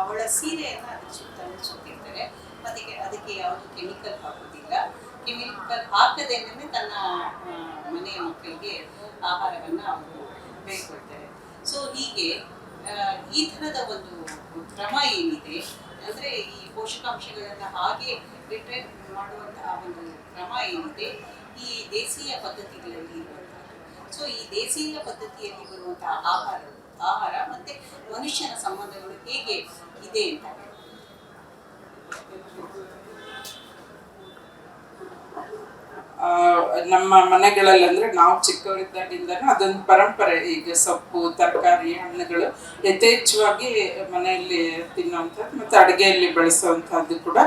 ಅವಳ ಸೀರೆಯನ್ನು ಅದ್ರ ಸುತ್ತ ಸುತ್ತಿರ್ತಾರೆ. ಅದಕ್ಕೆ ಅದಕ್ಕೆ ಯಾವುದು ಕೆಮಿಕಲ್ ಹಾಕೋದಿಲ್ಲ ಕೆಮಿಕಲ್ ಹಾಕದೇನೆ ತನ್ನ ಮನೆಯ ಮಕ್ಕಳಿಗೆ ಆಹಾರವನ್ನು ಅವರು ಬೇಡ್ಕೊಳ್ತಾರೆ. ಸೊ ಹೀಗೆ ಈ ಥರದ ಒಂದು ಕ್ರಮ ಏನಿದೆ ಅಂದರೆ ಈ ಪೋಷಕಾಂಶಗಳನ್ನು ಹಾಗೆ ರಿಟ್ರೈನ್ ಮಾಡುವಂತಹ ಒಂದು ಕ್ರಮ ಏನಿದೆ ಈ ದೇಸೀಯ ಪದ್ಧತಿಗಳಲ್ಲಿ ಸೊ ಈ ದೇಸೀಯ ಪದ್ಧತಿಯಲ್ಲಿ ಬರುವಂತಹ ಆಹಾರ ಆಹಾರ ಮತ್ತೆ ಮನುಷ್ಯನ ಸಂಬಂಧಗಳು ಹೇಗೆ ಇದೆ ಅಂತ. ನಮ್ಮ ಮನೆಗಳಲ್ಲಿ ಅಂದ್ರೆ ನಾವು ಚಿಕ್ಕವರಿದ್ದಾಗಿಂದನೂ ಅದೊಂದು ಪರಂಪರೆ. ಈಗ ಸೊಪ್ಪು, ತರಕಾರಿ, ಹಣ್ಣುಗಳು ಯಥೇಚ್ಛವಾಗಿ ಮನೆಯಲ್ಲಿ ತಿನ್ನುವಂಥದ್ದು ಮತ್ತೆ ಅಡುಗೆಯಲ್ಲಿ ಬಳಸುವಂಥದ್ದು ಕೂಡ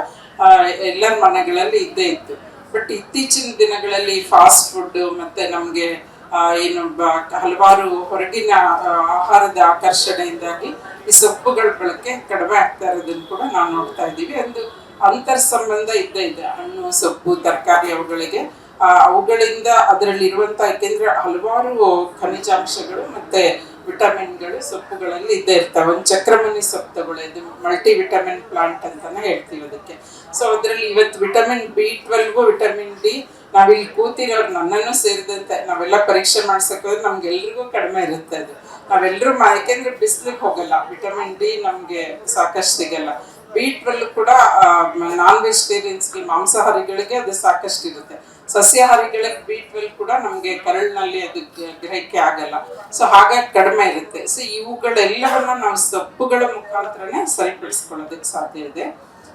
ಎಲ್ಲರ ಮನೆಗಳಲ್ಲಿ ಇದ್ದೇ ಇತ್ತು. ಬಟ್ ಇತ್ತೀಚಿನ ದಿನಗಳಲ್ಲಿ ಫಾಸ್ಟ್ ಫುಡ್ ಮತ್ತೆ ನಮಗೆ ಏನು ಹಲವಾರು ಹೊರಗಿನ ಆಹಾರದ ಆಕರ್ಷಣೆಯಿಂದಾಗಿ ಈ ಸೊಪ್ಪುಗಳ ಬಳಕೆ ಕಡಿಮೆ ಆಗ್ತಾ ಇರೋದನ್ನು ಕೂಡ ನಾವು ನೋಡ್ತಾ ಇದ್ದೀವಿ. ಒಂದು ಅಂತರ್ ಸಂಬಂಧ ಇದ್ದೇ ಇದೆ. ಹಣ್ಣು, ಸೊಪ್ಪು, ತರಕಾರಿ ಅವುಗಳಿಗೆ. ಅವುಗಳಿಂದ ಅದರಲ್ಲಿ ಇರುವಂತ ಯಾಕೆಂದ್ರೆ ಹಲವಾರು ಖನಿಜಾಂಶಗಳು ಮತ್ತೆ ವಿಟಮಿನ್ಗಳು ಸೊಪ್ಪುಗಳಲ್ಲಿ ಇದ್ದೇ ಇರ್ತಾವೆ. ಒಂದು ಚಕ್ರಮಣಿ ಸೊಪ್ಪು ತಗೊಳ್ಳಿ ಇದು ಮಲ್ಟಿ ವಿಟಮಿನ್ ಪ್ಲಾಂಟ್ ಅಂತಾನೆ ಹೇಳ್ತೀವಿ ಅದಕ್ಕೆ. ಸೊ ಅದರಲ್ಲಿ ಇವತ್ತು ವಿಟಮಿನ್ ಬಿ ಟ್ವೆಲ್ಗು ವಿಟಮಿನ್ ಡಿ ನಾವಿಲ್ಲಿ ಕೂತಿರೋರು ನನ್ನನ್ನು ಸೇರಿದಂತೆ, ನಾವೆಲ್ಲ ಪರೀಕ್ಷೆ ಮಾಡ್ಸಕ್ ಹೋದ್ರೆ ನಮ್ಗೆಲ್ರಿಗೂ ಕಡಿಮೆ ಇರುತ್ತೆ ಅದು. ನಾವೆಲ್ಲರೂ ಯಾಕೆಂದ್ರೆ ಬಿಸಿಲಿಗೆ ಹೋಗಲ್ಲ. ವಿಟಮಿನ್ ಡಿ ನಮಗೆ ಸಾಕಷ್ಟು ಸಿಗಲ್ಲ ಬಿ ಟ್ವೆಲ್ ಕೂಡ ನಾನ್ ವೆಜಿಟೇರಿಯನ್ಸ್ಗೆ ಮಾಂಸಾಹಾರಿಗಳಿಗೆ ಅದು ಸಾಕಷ್ಟು ಇರುತ್ತೆ ಸಸ್ಯಾಹಾರಿಗಳಿಗೆ ಬಿ ಟ್ವೆಲ್ ಕೂಡ ನಮಗೆ ಕರಳಿನಲ್ಲಿ ಅದಕ್ಕೆ ಗ್ರಹಿಕೆ ಆಗಲ್ಲ. ಸೊ ಹಾಗಾಗಿ ಕಡಿಮೆ ಇರುತ್ತೆ. ಸೊ ಇವುಗಳೆಲ್ಲವನ್ನ ನಾವು ಸೊಪ್ಪುಗಳ ಮುಖಾಂತರನೇ ಸರಿಪಡಿಸ್ಕೊಳ್ಳೋದಕ್ಕೆ ಸಾಧ್ಯ ಇದೆ.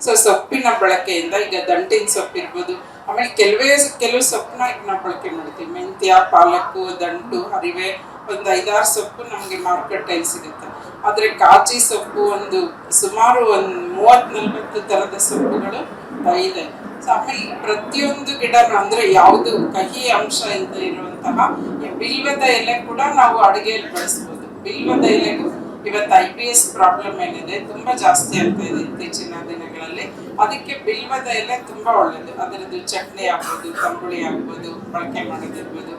ಸೊ ಸೊಪ್ಪಿನ ಬಳಕೆಯಿಂದ ಈಗ ದಂಟಿನ ಸೊಪ್ಪು ಇರ್ಬೋದು. ಆಮೇಲೆ ಕೆಲವೇ ಕೆಲವು ಸೊಪ್ಪನ್ನ ಈಗ ನಾವು ಬಳಕೆ ಮಾಡ್ತೀವಿ. ಮೆಂತ್ಯ ಪಾಲಕ್ಕು ದಂಟು ಹರಿವೆ ಒಂದು ಐದಾರು ಸೊಪ್ಪು ನಮಗೆ ಮಾರುಕಟ್ಟೆಯಲ್ಲಿ ಸಿಗುತ್ತೆ. ಆದರೆ ಕಾಚಿ ಸೊಪ್ಪು ಒಂದು ಸುಮಾರು ಒಂದು ಮೂವತ್ತು ನಲ್ವತ್ತು ಥರದ ಸೊಪ್ಪುಗಳು ಇದೆ. ಸೊ ಪ್ರತಿಯೊಂದು ಗಿಡನ ಅಂದ್ರೆ ಯಾವುದು ಕಹಿ ಅಂಶ ಅಂತ ಇರುವಂತಹ ಬಿಲ್ವದ ಎಲೆ ಕೂಡ ನಾವು ಅಡುಗೆಯಲ್ಲಿ ಬಳಸ್ಬೋದು. ಬಿಲ್ವದ ಎಲೆಗೂ ಇವತ್ತು ಐ ಪಿ ಎಸ್ ಪ್ರಾಬ್ಲಮ್ ಏನಿದೆ, ತುಂಬಾ ಜಾಸ್ತಿ ಆಗ್ತಾ ಇದೆ ಇತ್ತೀಚಿನ ದಿನಗಳಲ್ಲಿ. ಅದಕ್ಕೆ ಬಿಲ್ವದ ಎಲೆ ತುಂಬಾ ಒಳ್ಳೇದು. ಅದರದ್ದು ಚಟ್ನಿ ಆಗ್ಬೋದು, ತಂಬುಳಿ ಆಗ್ಬೋದು ಬಳಕೆ ಮಾಡೋದಿರ್ಬೋದು.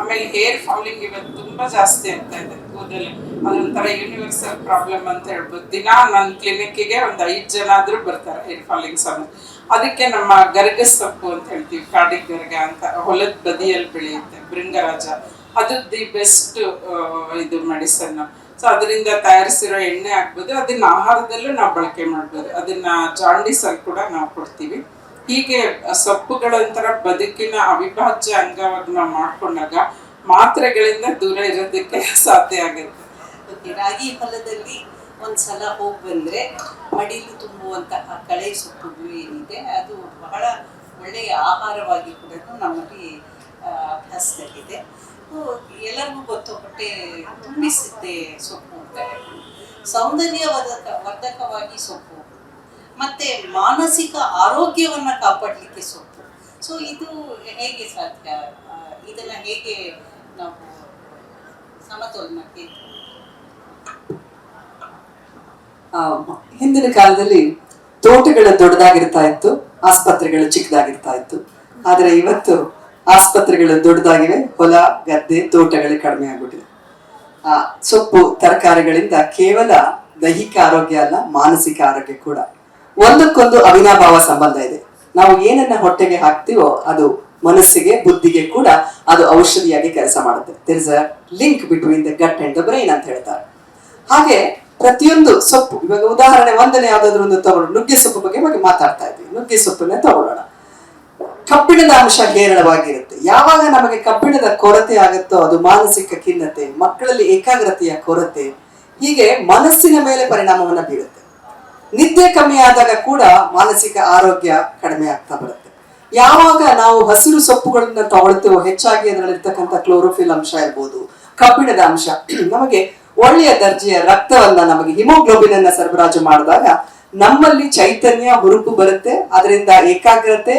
ಆಮೇಲೆ ಹೇರ್ ಫಾಲಿಂಗ್ ಇವತ್ತು ತುಂಬಾ ಜಾಸ್ತಿ ಆಗ್ತಾ ಇದೆ. ಕೂದಲು ಅದೊಂಥರ ಯೂನಿವರ್ಸಲ್ ಪ್ರಾಬ್ಲಮ್ ಅಂತ ಹೇಳ್ಬೋದು. ದಿನ ನನ್ನ ಕ್ಲಿನಿಕ್ಕಿಗೆ ಒಂದು ಐದು ಜನ ಆದರೂ ಬರ್ತಾರೆ ಹೇರ್ ಫಾಲಿಂಗ್ಸ್ ಸಮಸ್ಯೆ ಅದಕ್ಕೆ ನಮ್ಮ ಗರಗ ಸೊಪ್ಪು ಅಂತ ಹೇಳ್ತೀವಿ, ಕಾಡಿ ಗರ್ಗ ಅಂತ, ಹೊಲದ ಬದಿಯಲ್ಲಿ ಬೆಳೆಯುತ್ತೆ, ಬೃಂಗರಾಜ. ಅದು ದಿ ಬೆಸ್ಟ್ ಇದು ಮೆಡಿಸನ್ ಸೊ ಅದರಿಂದ ತಯಾರಿಸಿರೋ ಎಣ್ಣೆ ಆಗ್ಬೋದು, ಅದನ್ನ ಆಹಾರದಲ್ಲೂ ನಾವು ಬಳಕೆ ಮಾಡ್ಬೋದು. ಅದನ್ನ ಜಾಂಡಿಸ್ ಅಲ್ಲಿ ಕೂಡ ನಾವು ಕೊಡ್ತೀವಿ. ಹೀಗೆ ಸೊಪ್ಪುಗಳಂತರ ಬದುಕಿನ ಅವಿಭಾಜ್ಯ ಅಂಗವಾಗಿ ನಾವು ಮಾಡ್ಕೊಂಡಾಗ ಮಾತ್ರೆಗಳಿಂದ ದೂರ ಇರೋದಕ್ಕೆ ಸಾಧ್ಯ ಆಗುತ್ತೆ. ರಾಗಿ ಹೊಲದಲ್ಲಿ ಒಂದ್ಸಲ ಹೋಗಿ ಬಂದ್ರೆ ಮಡಿಲು ತುಂಬುವಂತಹ ಕಳೆ ಸೊಪ್ಪು ಏನಿದೆ, ಅದು ಬಹಳ ಒಳ್ಳೆಯ ಆಹಾರವಾಗಿ ಕೂಡ ನಮ್ಮಲ್ಲಿ ಅಭ್ಯಾಸದಲ್ಲಿದೆ. ಎಲ್ಲರಿಗೂ ಗೊತ್ತು, ಹೊಟ್ಟೆ ತುಂಬಿಸುತ್ತೆ ಸೊಪ್ಪು ಅಂತ ಹೇಳಿ ಸೌಂದರ್ಯ ವರ್ಧಕ ವರ್ಧಕವಾಗಿ ಸೊಪ್ಪು. ಮತ್ತೆ ಮಾನಸಿಕ ಆರೋಗ್ಯವನ್ನ ಕಾಪಾಡಲಿಕ್ಕೆ ಸೊಪ್ಪು. ಸೊ, ಇದು ಹೇಗೆ ಸಾಧ್ಯ? ಇದನ್ನ ಹೇಗೆ ನಾವು ಸಮತೋಲನಕ್ಕೆ ಆ, ಹಿಂದಿನ ಕಾಲದಲ್ಲಿ ತೋಟಗಳು ದೊಡ್ಡದಾಗಿರ್ತಾ ಇತ್ತು, ಆಸ್ಪತ್ರೆಗಳು ಚಿಕ್ಕದಾಗಿರ್ತಾ ಇತ್ತು. ಆದರೆ ಇವತ್ತು ಆಸ್ಪತ್ರೆಗಳು ದೊಡ್ಡದಾಗಿವೆ, ಹೊಲ, ಗದ್ದೆ, ತೋಟಗಳು ಕಡಿಮೆ ಆಗ್ಬಿಟ್ಟಿದೆ. ಆ, ಸೊಪ್ಪು, ತರಕಾರಿಗಳಿಂದ ಕೇವಲ ದೈಹಿಕ ಆರೋಗ್ಯ ಅಲ್ಲ, ಮಾನಸಿಕ ಆರೋಗ್ಯ ಕೂಡ. ಒಂದಕ್ಕೊಂದು ಅವಿನಾಭಾವ ಸಂಬಂಧ ಇದೆ. ನಾವು ಏನನ್ನ ಹೊಟ್ಟೆಗೆ ಹಾಕ್ತೀವೋ ಅದು ಮನಸ್ಸಿಗೆ, ಬುದ್ಧಿಗೆ ಕೂಡ ಅದು ಔಷಧಿಯಾಗಿ ಕೆಲಸ ಮಾಡುತ್ತೆ. There is a link between the gut and the brain ಅಂತ ಹೇಳ್ತಾರೆ. ಹಾಗೆ ಪ್ರತಿಯೊಂದು ಸೊಪ್ಪು, ಇವಾಗ ಉದಾಹರಣೆ ಒಂದನೇ ಯಾವ್ದಾದ್ರು ಒಂದು ತಗೊಳ್ಳೋಣ. ನುಗ್ಗೆ ಸೊಪ್ಪು ಬಗ್ಗೆ ಬಗ್ಗೆ ಮಾತಾಡ್ತಾ ಇದ್ವಿ ನುಗ್ಗೆ ಸೊಪ್ಪನ್ನೇ ತಗೊಳ್ಳೋಣ. ಕಬ್ಬಿಣದ ಅಂಶ ಹೇರಳವಾಗಿರುತ್ತೆ. ಯಾವಾಗ ನಮಗೆ ಕಬ್ಬಿಣದ ಕೊರತೆ ಆಗುತ್ತೋ ಅದು ಮಾನಸಿಕ ಖಿನ್ನತೆ, ಮಕ್ಕಳಲ್ಲಿ ಏಕಾಗ್ರತೆಯ ಕೊರತೆ, ಹೀಗೆ ಮನಸ್ಸಿನ ಮೇಲೆ ಪರಿಣಾಮವನ್ನು ಬೀರುತ್ತೆ. ನಿದ್ದೆ ಕಮ್ಮಿ ಆದಾಗ ಕೂಡ ಮಾನಸಿಕ ಆರೋಗ್ಯ ಕಡಿಮೆ ಆಗ್ತಾ ಬರುತ್ತೆ. ಯಾವಾಗ ನಾವು ಹಸಿರು ಸೊಪ್ಪುಗಳನ್ನ ತಗೊಳ್ತೇವೋ ಹೆಚ್ಚಾಗಿ ಅದರಲ್ಲಿರ್ತಕ್ಕಂಥ ಕ್ಲೋರೋಫಿಲ್ ಅಂಶ ಇರ್ಬೋದು, ಕಬ್ಬಿಣದ ಅಂಶ. ನಮಗೆ ಒಳ್ಳೆಯ ದರ್ಜೆಯ ರಕ್ತವನ್ನ ನಮಗೆ ಹಿಮೋಗ್ಲೋಬಿನ್ ಅನ್ನ ಸರಬರಾಜು ಮಾಡಿದಾಗ ನಮ್ಮಲ್ಲಿ ಚೈತನ್ಯ ಹುರುಪು ಬರುತ್ತೆ. ಅದರಿಂದ ಏಕಾಗ್ರತೆ,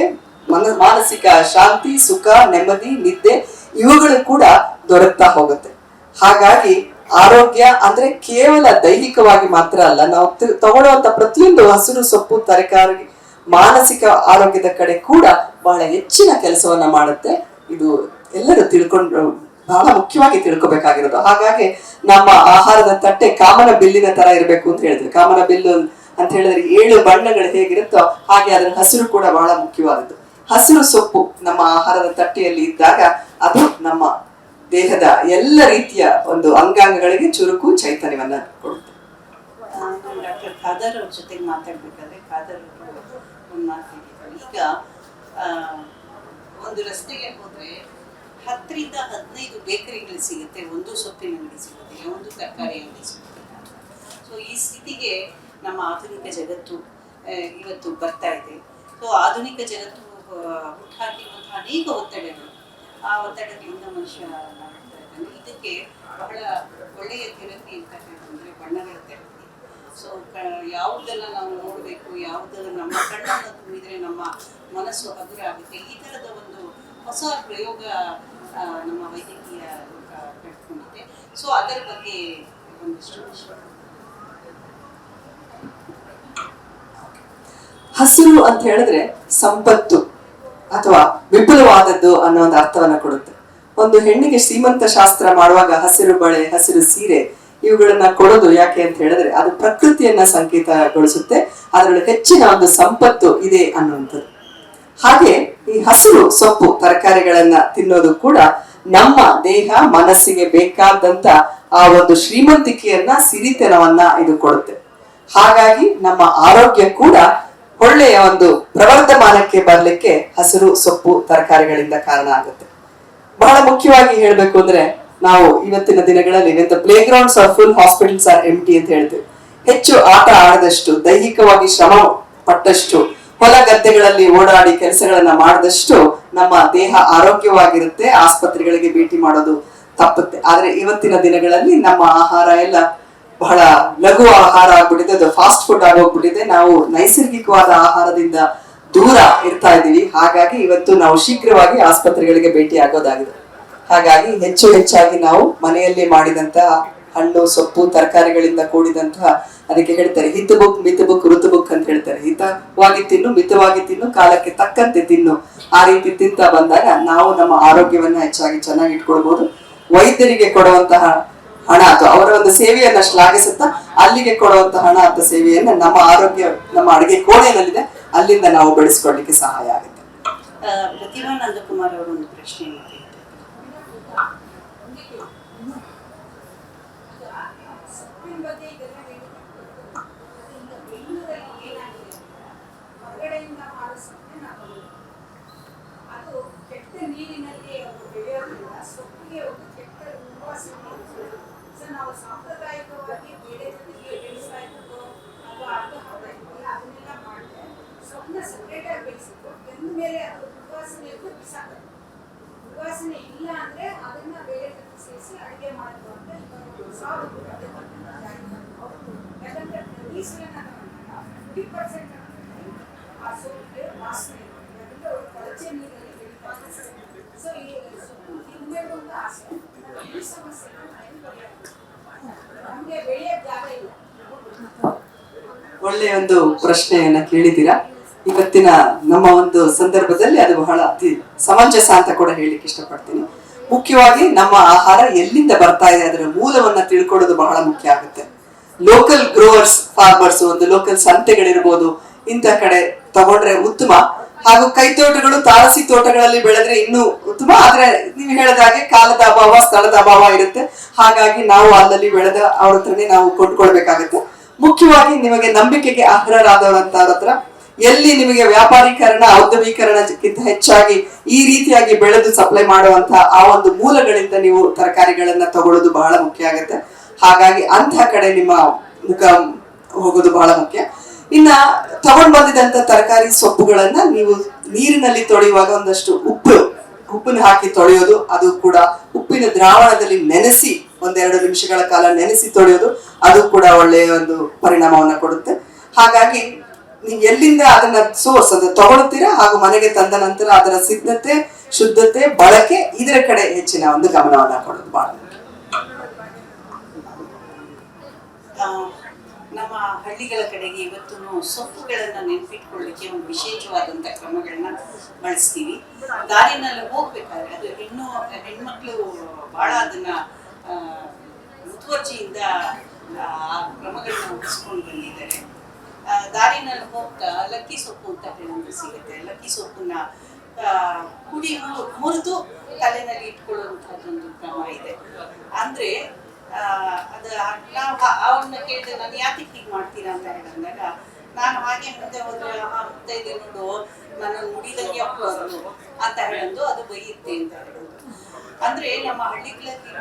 ಮನ, ಮಾನಸಿಕ ಶಾಂತಿ, ಸುಖ, ನೆಮ್ಮದಿ, ನಿದ್ದೆ ಇವುಗಳು ಕೂಡ ದೊರಕ್ತಾ ಹೋಗುತ್ತೆ. ಹಾಗಾಗಿ ಆರೋಗ್ಯ ಅಂದ್ರೆ ಕೇವಲ ದೈಹಿಕವಾಗಿ ಮಾತ್ರ ಅಲ್ಲ, ನಾವು ತಗೊಳ್ಳುವಂತ ಪ್ರತಿಯೊಂದು ಹಸಿರು, ಸೊಪ್ಪು, ತರಕಾರಿ, ಮಾನಸಿಕ ಆರೋಗ್ಯದ ಕಡೆ ಕೂಡ ಬಹಳ ಹೆಚ್ಚಿನ ಕೆಲಸವನ್ನ ಮಾಡುತ್ತೆ. ಇದು ಎಲ್ಲರೂ ತಿಳ್ಕೊಂಡು, ಬಹಳ ಮುಖ್ಯವಾಗಿ ತಿಳ್ಕೊಬೇಕಾಗಿರೋದು. ಹಾಗಾಗಿ ನಮ್ಮ ಆಹಾರದ ತಟ್ಟೆ ಕಾಮನ ಬಿಲ್ಲಿನ ತರ ಇರಬೇಕು ಅಂತ ಹೇಳಿದ್ರು. ಕಾಮನ ಬಿಲ್ಲು ಅಂತ ಹೇಳಿದ್ರೆ ಏಳು ಬಣ್ಣಗಳು ಹೇಗಿರುತ್ತೋ ಹಾಗೆ ಅದರ ಹಸಿರು ಕೂಡ ಬಹಳ ಮುಖ್ಯವಾದದ್ದು. ಹಸಿರು ಸೊಪ್ಪು ನಮ್ಮ ಆಹಾರದ ತಟ್ಟೆಯಲ್ಲಿ ಇದ್ದಾಗ ಅದು ನಮ್ಮ ದೇಹದ ಎಲ್ಲ ರೀತಿಯ ಒಂದು ಅಂಗಾಂಗಗಳಿಗೆ ಚುರುಕು ಚೈತನ್ಯವನ್ನ ಕೊಡುತ್ತೆ. ಡಾಕ್ಟರ್ ಜೊತೆಗೆ ಮಾತಾಡ್ಬೇಕಾದ್ರೆ ಒಂದು ಈಗ ಒಂದು ರಸ್ತೆಗೆ ಹೋದ್ರೆ ಹತ್ತರಿಂದ ಹದಿನೈದು ಬೇಕರಿಗಳು ಸಿಗುತ್ತೆ. ಒಂದು ಸೊಪ್ಪಿನ ಅಂಗಡಿ ಸಿಗುತ್ತೆ ಒಂದು ತರಕಾರಿ ಅಂಗಡಿ ಸಿಗುತ್ತೆ. ಸೊ ಈ ಸ್ಥಿತಿಗೆ ನಮ್ಮ ಆಧುನಿಕ ಜಗತ್ತು ಇವತ್ತು ಬರ್ತಾ ಇದೆ. ಸೊ ಆಧುನಿಕ ಜಗತ್ತು ಹುಟ್ಟಾಕಿರುವಂತಹ ಅನೇಕ ಒತ್ತಡಗಳು. ಆ ಒತ್ತಡಗಳಿಂದ ಮನುಷ್ಯ ಇದಕ್ಕೆ ಬಹಳ ಒಳ್ಳೆಯ ಥೆರಪಿ ಅಂತ ಹೇಳಿದ್ರೆ ಬಣ್ಣಗಳ ಥೆರಪಿ. ಸೊ ಯಾವುದೆಲ್ಲ ನಾವು ನೋಡಬೇಕು ಯಾವುದೆಲ್ಲ ನಮ್ಮ ಕಣ್ಣನ್ನು ತುಂಬಿದ್ರೆ ನಮ್ಮ ಮನಸ್ಸು ಹಗುರ ಆಗುತ್ತೆ ಈ ಥರದ ಒಂದು ಹೊಸ ಪ್ರಯೋಗ ನಮ್ಮ ವೈದ್ಯಕೀಯ ಲೋಕ ಸೊ ಅದರ ಬಗ್ಗೆ ಒಂದಿಷ್ಟು ಹಸಿರು ಅಂತ ಹೇಳಿದ್ರೆ ಸಂಪತ್ತು ಅಥವಾ ವಿಪುಲವಾದದ್ದು ಅನ್ನೋ ಒಂದು ಅರ್ಥವನ್ನ ಕೊಡುತ್ತೆ. ಒಂದು ಹೆಣ್ಣಿಗೆ ಶ್ರೀಮಂತ ಶಾಸ್ತ್ರ ಮಾಡುವಾಗ ಹಸಿರು ಬಳೆ, ಹಸಿರು ಸೀರೆ ಇವುಗಳನ್ನ ಕೊಡೋದು ಯಾಕೆ ಅಂತ ಹೇಳಿದ್ರೆ ಅದು ಪ್ರಕೃತಿಯನ್ನ ಸಂಕೇತಗೊಳಿಸುತ್ತೆ. ಅದರಲ್ಲಿ ಹೆಚ್ಚಿನ ಒಂದು ಸಂಪತ್ತು ಇದೆ ಅನ್ನುವಂಥದ್ದು. ಹಾಗೆ ಈ ಹಸಿರು ಸೊಪ್ಪು ತರಕಾರಿಗಳನ್ನ ತಿನ್ನೋದು ಕೂಡ ನಮ್ಮ ದೇಹ ಮನಸ್ಸಿಗೆ ಬೇಕಾದಂತ ಆ ಒಂದು ಶ್ರೀಮಂತಿಕೆಯನ್ನ, ಸಿರಿತನವನ್ನ ಇದು ಕೊಡುತ್ತೆ. ಹಾಗಾಗಿ ನಮ್ಮ ಆರೋಗ್ಯ ಕೂಡ ಒಳ್ಳೆಯ ಒಂದು ಪ್ರವರ್ಧಮಾನಕ್ಕೆ ಬರಲಿಕ್ಕೆ ಹಸಿರು ಸೊಪ್ಪು ತರಕಾರಿಗಳಿಂದ ಕಾರಣ ಆಗುತ್ತೆ. ಬಹಳ ಮುಖ್ಯವಾಗಿ ಹೇಳ್ಬೇಕು ಅಂದ್ರೆ ನಾವು ಇವತ್ತಿನ ದಿನಗಳಲ್ಲಿ playgrounds are full hospitals are empty ಅಂತ ಹೇಳ್ತೀವಿ. ಹೆಚ್ಚು ಆಟ ಆಡದಷ್ಟು ದೈಹಿಕವಾಗಿ ಶ್ರಮ ಪಟ್ಟಷ್ಟು ಹೊಲ ಗದ್ದೆಗಳಲ್ಲಿ ಓಡಾಡಿ ಕೆಲಸಗಳನ್ನ ಮಾಡಿದಷ್ಟು ನಮ್ಮ ದೇಹ ಆರೋಗ್ಯವಾಗಿರುತ್ತೆ, ಆಸ್ಪತ್ರೆಗಳಿಗೆ ಭೇಟಿ ಮಾಡೋದು ತಪ್ಪುತ್ತೆ. ಆದ್ರೆ ಇವತ್ತಿನ ದಿನಗಳಲ್ಲಿ ನಮ್ಮ ಆಹಾರ ಎಲ್ಲ ಬಹಳ ಲಘು ಆಹಾರ ಆಗ್ಬಿಟ್ಟಿದೆ, ಅದು ಫಾಸ್ಟ್ ಫುಡ್ ಆಗೋಗ್ಬಿಟ್ಟಿದೆ. ನಾವು ನೈಸರ್ಗಿಕವಾದ ಆಹಾರದಿಂದ ದೂರ ಇರ್ತಾ ಇದ್ದೀವಿ. ಹಾಗಾಗಿ ಇವತ್ತು ನಾವು ಶೀಘ್ರವಾಗಿ ಆಸ್ಪತ್ರೆಗಳಿಗೆ ಭೇಟಿ ಆಗೋದಾಗಿದೆ. ಹಾಗಾಗಿ ಹೆಚ್ಚು ಹೆಚ್ಚಾಗಿ ನಾವು ಮನೆಯಲ್ಲಿ ಮಾಡಿದಂತಹ ಹಣ್ಣು, ಸೊಪ್ಪು, ತರಕಾರಿಗಳಿಂದ ಕೂಡಿದಂತಹ, ಅದಕ್ಕೆ ಹೇಳ್ತಾರೆ ಹಿತ ಬುಕ್ ಮಿತ ಬುಕ್ ಋತು ಹಿತವಾಗಿ ತಿನ್ನು, ಮಿತವಾಗಿ ತಿನ್ನು, ಕಾಲಕ್ಕೆ ತಕ್ಕಂತೆ ತಿನ್ನು. ಆ ರೀತಿ ತಿಂತ ಬಂದಾಗ ನಾವು ನಮ್ಮ ಆರೋಗ್ಯವನ್ನ ಹೆಚ್ಚಾಗಿ ಚೆನ್ನಾಗಿ ಇಟ್ಕೊಳ್ಬಹುದು ವೈದ್ಯರಿಗೆ ಕೊಡುವಂತಹ ಹಣ ಅಥವಾ ಅವರ ಒಂದು ಸೇವೆಯನ್ನ ಶ್ಲಾಘಿಸುತ್ತಾ ಅಲ್ಲಿಗೆ ಕೊಡುವಂತಹ ಹಣ ಅಥವಾ ಸೇವೆಯನ್ನ ನಮ್ಮ ಆರೋಗ್ಯ, ನಮ್ಮ ಅಡುಗೆ ಕೋಣೆಯಲ್ಲಿದೆ. ಅಲ್ಲಿಂದ ನಾವು ಬೆಳೆಸ್ಕೊಳ್ಳಿಕ್ಕೆ ಸಹಾಯ ಆಗುತ್ತೆ. ಪ್ರತಿಭಾ ನಂದಕುಮಾರ್ ಅವರು ಒಂದು ಪ್ರಶ್ನೆಯನ್ನು ಕೇಳ್ತಾರೆ ಹೊರಗಡೆಯಿಂದ ಮಾರಿಸಿದ್ರೆ ನಾವು ಅದು ಕೆಟ್ಟ ನೀರಿನಲ್ಲಿ ಅದು ಬೆಳೆಯೋದ್ರಿಂದ ಸೊಪ್ಪಿಗೆ ಒಂದು ಕೆಟ್ಟ ಉಪವಾಸನೆ ಇರ್ತದೆ. ಸೊ ನಾವು ಸಾಂಪ್ರದಾಯಿಕವಾಗಿ ಬೇಳೆ ಜೊತೆಗೆ ಬೆಳೆಸ್ತಾ ಇದ್ದು ಅಥವಾ ಅರ್ಧ ಹಾಕಿದ್ವಿ ಅದನ್ನೆಲ್ಲ ಮಾಡಿದ್ರೆ ಸೊಪ್ಪನ್ನ ಸಪ್ರೇಟ್ ಆಗಿ ಬೆಳೆಸಿದ್ದು ಬೆಂದ ಮೇಲೆ ಅದು ಉಪವಾಸನೆ ಇದ್ದು ಬಿಸಾಕೋದು ಇಲ್ಲ ಅಂದ್ರೆ ಅದನ್ನ ಬೇರೆ ಸೇರಿಸಿ ಅಡುಗೆ ವಾಸನೆ ಕೊಳಚೆ ನೀರಲ್ಲಿ ಸೊ ಈ ಸೊಪ್ಪು ತಿನ್ಬೇಕು ಅಂತ ಆಸೆ. ನಮಗೆ ಜಾಗ ಇಲ್ಲ. ಒಳ್ಳೆಯ ಒಂದು ಪ್ರಶ್ನೆಯನ್ನ ಕೇಳಿದ್ದೀರಾ? ಇವತ್ತಿನ ನಮ್ಮ ಒಂದು ಸಂದರ್ಭದಲ್ಲಿ ಅದು ಬಹಳ ಅತಿ ಸಮಂಜಸ ಅಂತ ಕೂಡ ಹೇಳಿಕ್ಕೆ ಇಷ್ಟಪಡ್ತೀನಿ. ಮುಖ್ಯವಾಗಿ ನಮ್ಮ ಆಹಾರ ಎಲ್ಲಿಂದ ಬರ್ತಾ ಇದೆ ಅದರ ಮೂಲವನ್ನ ತಿಳ್ಕೊಳ್ಳೋದು ಬಹಳ ಮುಖ್ಯ ಆಗುತ್ತೆ. ಲೋಕಲ್ ಗ್ರೋವರ್ಸ್ ಫಾರ್ಮರ್ಸ್ ಒಂದು ಲೋಕಲ್ ಸಂತೆಗಳಿರ್ಬೋದು, ಇಂಥ ಕಡೆ ತಗೊಂಡ್ರೆ ಉತ್ತಮ. ಹಾಗೂ ಕೈತೋಟಗಳು, ತಾರಸಿ ತೋಟಗಳಲ್ಲಿ ಬೆಳೆದ್ರೆ ಇನ್ನೂ ಉತ್ತಮ. ಆದ್ರೆ ನೀವು ಹೇಳಿದ ಹಾಗೆ ಕಾಲದ ಅಭಾವ, ಸ್ಥಳದ ಅಭಾವ ಇರುತ್ತೆ. ಹಾಗಾಗಿ ನಾವು ಅಲ್ಲಲ್ಲಿ ಬೆಳೆದ ಅವ್ರ ಹತ್ರನೇ ನಾವು ಕೊಂಡ್ಕೊಳ್ಬೇಕಾಗತ್ತೆ. ಮುಖ್ಯವಾಗಿ ನಿಮಗೆ ನಂಬಿಕೆಗೆ ಅರ್ಹರಾದವರಂತವ್ರ ಹತ್ರ ಎಲ್ಲಿ ನಿಮಗೆ ವ್ಯಾಪಾರೀಕರಣ, ಔದ್ಯಮೀಕರಣಕ್ಕಿಂತ ಹೆಚ್ಚಾಗಿ ಈ ರೀತಿಯಾಗಿ ಬೆಳೆದು ಸಪ್ಲೈ ಮಾಡುವಂತಹ ಆ ಒಂದು ಮೂಲಗಳಿಂದ ನೀವು ತರಕಾರಿಗಳನ್ನ ತಗೊಳ್ಳೋದು ಬಹಳ ಮುಖ್ಯ ಆಗುತ್ತೆ. ಹಾಗಾಗಿ ಅಂತ ಕಡೆ ನಿಮ್ಮ ಮುಖ ಹೋಗೋದು ಬಹಳ ಮುಖ್ಯ. ಇನ್ನ ತಗೊಂಡ್ ಬಂದಿದಂತ ತರಕಾರಿ ಸೊಪ್ಪುಗಳನ್ನ ನೀವು ನೀರಿನಲ್ಲಿ ತೊಳೆಯುವಾಗ ಒಂದಷ್ಟು ಉಪ್ಪು, ಉಪ್ಪನ್ನು ಹಾಕಿ ತೊಳೆಯೋದು, ಅದು ಕೂಡ ಉಪ್ಪಿನ ದ್ರಾವಣದಲ್ಲಿ ನೆನೆಸಿ ಒಂದೆರಡು ನಿಮಿಷಗಳ ಕಾಲ ನೆನೆಸಿ ತೊಳೆಯೋದು, ಅದು ಕೂಡ ಒಳ್ಳೆಯ ಒಂದು ಪರಿಣಾಮವನ್ನ ಕೊಡುತ್ತೆ. ಹಾಗಾಗಿ ನೀವು ಎಲ್ಲಿಂದ ಅದನ್ನ ಸೋರ್ಸ್ ಅದು ತಗೊಳ್ತೀರಾ? ಹಾಗೂ ಮನೆಗೆ ತಂದ ನಂತರ ಅದರ ಸಿದ್ಧತೆ, ಶುದ್ಧತೆ, ಬಳಕೆ ಇದರ ಕಡೆ ಹೆಚ್ಚಿನ ಒಂದು ಗಮನವನ್ನ ಕೊಡೋದು ಬಹಳ. ನಮ್ಮ ಹಳ್ಳಿಗಳ ಕಡೆಗೆ ಇವತ್ತು ಸೊಪ್ಪುಗಳನ್ನು ನೆನಪಿಟ್ಕೊಳ್ಳಿಕ್ಕೆ ಒಂದು ವಿಶೇಷವಾದಂಥ ಕ್ರಮಗಳನ್ನ ಬಳಸ್ತೀವಿ. ದಾರಿನಲ್ಲಿ ಹೋಗ್ಬೇಕಾದ್ರೆ ಅದು ಹೆಣ್ಣು, ಹೆಣ್ಮಕ್ಳು ಬಹಳ ಅದನ್ನ ಮುತುವರ್ಜಿಯಿಂದ ಆ ಕ್ರಮಗಳನ್ನ ಉಳಿಸ್ಕೊಂಡು ಬಂದಿದ್ದಾರೆ. ದಾರಿನಲ್ಲಿ ಹೋಗ್ತಾ ಲಕ್ಕಿ ಸೊಪ್ಪು ಅಂತ ಹೇಳೋದು ಸಿಗುತ್ತೆ. ಲಕ್ಕಿ ಸೊಪ್ಪನ್ನ ಕುಡಿ ಮುರಿದು ತಲೆನಲ್ಲಿ ಇಟ್ಕೊಳ್ಳುವಂತಹದ್ದೊಂದು ಕ್ರಮ ಇದೆ. ಅಂದ್ರೆ ಅದು ನಾವು ಅವ್ರನ್ನ ಕೇಳಿದೆ ನಾನು ಯಾತಕ್ಕೆ ಹೀಗೆ ಮಾಡ್ತೀರಾ ಅಂತ ಹೇಳಿದಾಗ, ನಾನು ಹಾಗೆ ಮುಂದೆ ಹೋದ್ರೆ ಮುತ್ತೈದೆ ನೋಡು ನನ್ನ ಮುಡಿದಂಗೆ ಅಪ್ಪು ಅಂತ ಹೇಳೋದು ಅದು ಬೈಯುತ್ತೆ ಅಂತ ಹೇಳೋದು. ಅಂದ್ರೆ ನಮ್ಮ ಹಳ್ಳಿಗಳಲ್ಲಿ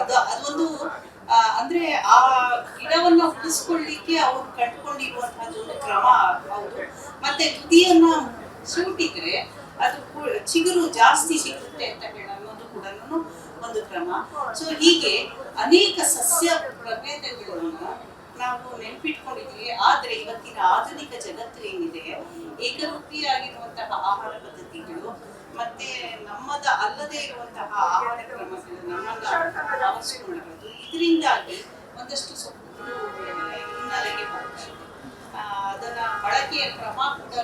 ಅದು ಅದೊಂದು ಅಂದ್ರೆ ಆ ಗಿಡವನ್ನ ಉಳಿಸ್ಕೊಳ್ಳಿಕ್ಕೆ ಅವ್ರು ಕಂಡುಕೊಂಡಿರುವಂತಹದ್ದೊಂದು ಕ್ರಮ ಹೌದು. ಮತ್ತೆ ತುದಿಯನ್ನ ಸೂಟಿದ್ರೆ ಅದು ಚಿಗುರು ಜಾಸ್ತಿ ಸಿಗುತ್ತೆ ಅಂತ ಹೇಳೋದು ಕೂಡ ಒಂದು ಕ್ರಮ. ಸೊ ಹೀಗೆ ಅನೇಕ ಸಸ್ಯ ಪ್ರಭೇದಗಳನ್ನ ನಾವು ನೆನಪಿಟ್ಕೊಂಡಿದ್ದೀವಿ. ಆದ್ರೆ ಇವತ್ತಿನ ಆಧುನಿಕ ಜಗತ್ತು ಏನಿದೆ, ಏಕರೂಪಿಯಾಗಿರುವಂತಹ ಆಹಾರ ಪದ್ಧತಿಗಳು, ಮತ್ತೆ ನಮ್ಮದ ಅಲ್ಲದೆ ಇರುವಂತಹ ಆಹಾರ ಕ್ರಮಗಳು ನಮ್ಮನ್ನ ಇದರಿಂದಾಗಿ ಒಂದಷ್ಟು ಸೊಪ್ಪುಗಳು, ಹಿನ್ನೆಲೆಗೆ ಹೋಗ್ತದೆ ಅದನ್ನ ಬಳಕೆಯ ಕ್ರಮ ಕೂಡ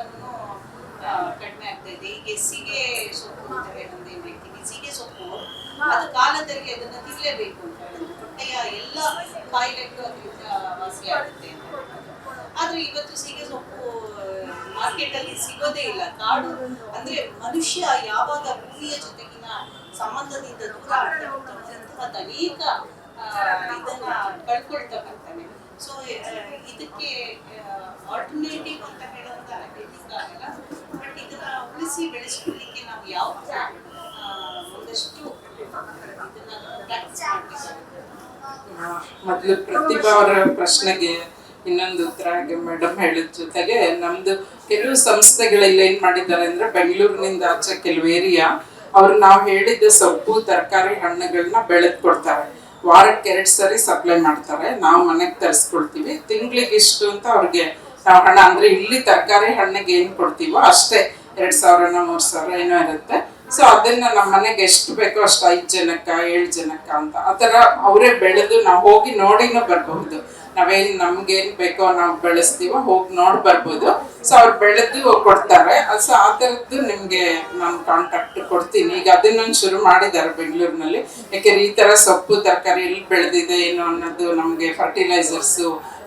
ಕಡಿಮೆ ಆಗ್ತಾ ಇದೆ. ಈಗ ಸೀಗೆ ಸೊಪ್ಪು ಅಂತ ಹೇಳೋದು ಏನ್ ಹೇಳ್ತೀವಿ ಸೀಗೆ ಸೊಪ್ಪು, ಅದು ಕಾಲದಲ್ಲಿ ಅದನ್ನ ತಿನ್ಲೇಬೇಕು ಅಂತ ಹೇಳಿದ್ರು. ಹೊಟ್ಟೆಯ ಎಲ್ಲ ಕಾಯಿಲೆಗಳು ಅದರಿಂದ ವಾಸಿ ಆಗುತ್ತೆ ಅಂತ ಆದ್ರೆ ಇವತ್ತು ಸೀಗೆ ಸೊಪ್ಪು ಮಾರ್ಕೆಟ್ ಅಲ್ಲಿ ಸಿಗೋದೇ ಇಲ್ಲ. ಕಾಡು ಅಂದ್ರೆ ಮನುಷ್ಯ ಯಾವಾಗ ಭೂಮಿಯ ಜೊತೆಗಿನ ಸಂಬಂಧದಿಂದ ದೂರ ಆಗ್ತಾ ಅನೇಕ ಆ, ಇದನ್ನ ಕಳ್ಕೊಳ್ತಾ ಬರ್ತಾನೆ ಸೊ ಇದಕ್ಕೆ ಆಲ್ಟರ್ನೇಟಿವ್ ಅಂತ ಹೇಳೋದ ಹೇಳಿಕ್ಕಾಗಲ್ಲ ಬಟ್ ಇದನ್ನ ಉಳಿಸಿ ಬೆಳೆಸ್ಕೊಳ್ಳಿಕ್ಕೆ ನಾವು ಯಾವ ಒಂದಷ್ಟು ಮೊದಲು ಪ್ರತಿಭಾ ಅವರ ಪ್ರಶ್ನೆಗೆ ಇನ್ನೊಂದು ಉತ್ತರ ಹಾಗೆ ಮೇಡಮ್ ಹೇಳಿದ ಜೊತೆಗೆ ನಮ್ದು ಕೆಲವು ಸಂಸ್ಥೆಗಳೆಲ್ಲ ಏನ್ ಮಾಡಿದ್ದಾರೆ ಅಂದ್ರೆ ಬೆಂಗಳೂರಿನಿಂದ ಆಚೆ ಕೆಲವು ಏರಿಯಾ ಅವ್ರು ನಾವು ಹೇಳಿದ್ದ ಸೊಪ್ಪು ತರಕಾರಿ ಹಣ್ಣುಗಳನ್ನ ಬೆಳೆದ್ ಕೊಡ್ತಾರೆ ವಾರಕ್ಕೆ ಎರಡು ಸರಿ ಸಪ್ಲೈ ಮಾಡ್ತಾರೆ. ನಾವು ಮನೆಗೆ ತರಿಸ್ಕೊಳ್ತೀವಿ. ತಿಂಗಳಿಗೆ ಇಷ್ಟು ಅಂತ ಅವ್ರಿಗೆ ನಾವು ಹಣ, ಅಂದರೆ ಇಲ್ಲಿ ತರಕಾರಿ ಹಣ್ಣಿಗೆ ಏನು ಕೊಡ್ತೀವೋ ಅಷ್ಟೇ. ಎರಡು ಸಾವಿರನೋ ಮೂರು ಸಾವಿರ ಏನೋ ಇರುತ್ತೆ. ಸೊ ಅದನ್ನ ನಮ್ಮ ಮನೆಗೆ ಎಷ್ಟು ಬೇಕೋ ಅಷ್ಟು ಐದು ಜನಕ್ಕ, ಏಳು ಜನಕ್ಕ ಅಂತ ಆ ಥರ ಅವರೇ ಬೆಳೆದು ನಾವು ಹೋಗಿ ನೋಡಿನೂ ಬರಬಹುದು. ನಾವೇನ್ ನಮ್ಗೇನ್ ಬೇಕೋ ನಾವು ಬೆಳೆಸ್ತೀವೋ ಹೋಗಿ ನೋಡಿ ಬರ್ಬೋದು. ಸೊ ಅವ್ರು ಬೆಳೆದು ಕೊಡ್ತಾರೆ. ಸೊ ಆ ಥರದ್ದು ನಿಮ್ಗೆ ನಾನು ಕಾಂಟ್ಯಾಕ್ಟ್ ಕೊಡ್ತೀನಿ. ಈಗ ಅದನ್ನೊಂದು ಶುರು ಮಾಡಿದ್ದಾರೆ ಬೆಂಗಳೂರಿನಲ್ಲಿ. ಯಾಕೆಂದ್ರೆ ಈ ತರ ಸೊಪ್ಪು, ತರಕಾರಿ ಎಲ್ಲಿ ಬೆಳೆದಿದೆ, ಏನು ಅನ್ನೋದು ನಮ್ಗೆ ಫರ್ಟಿಲೈಸರ್ಸ್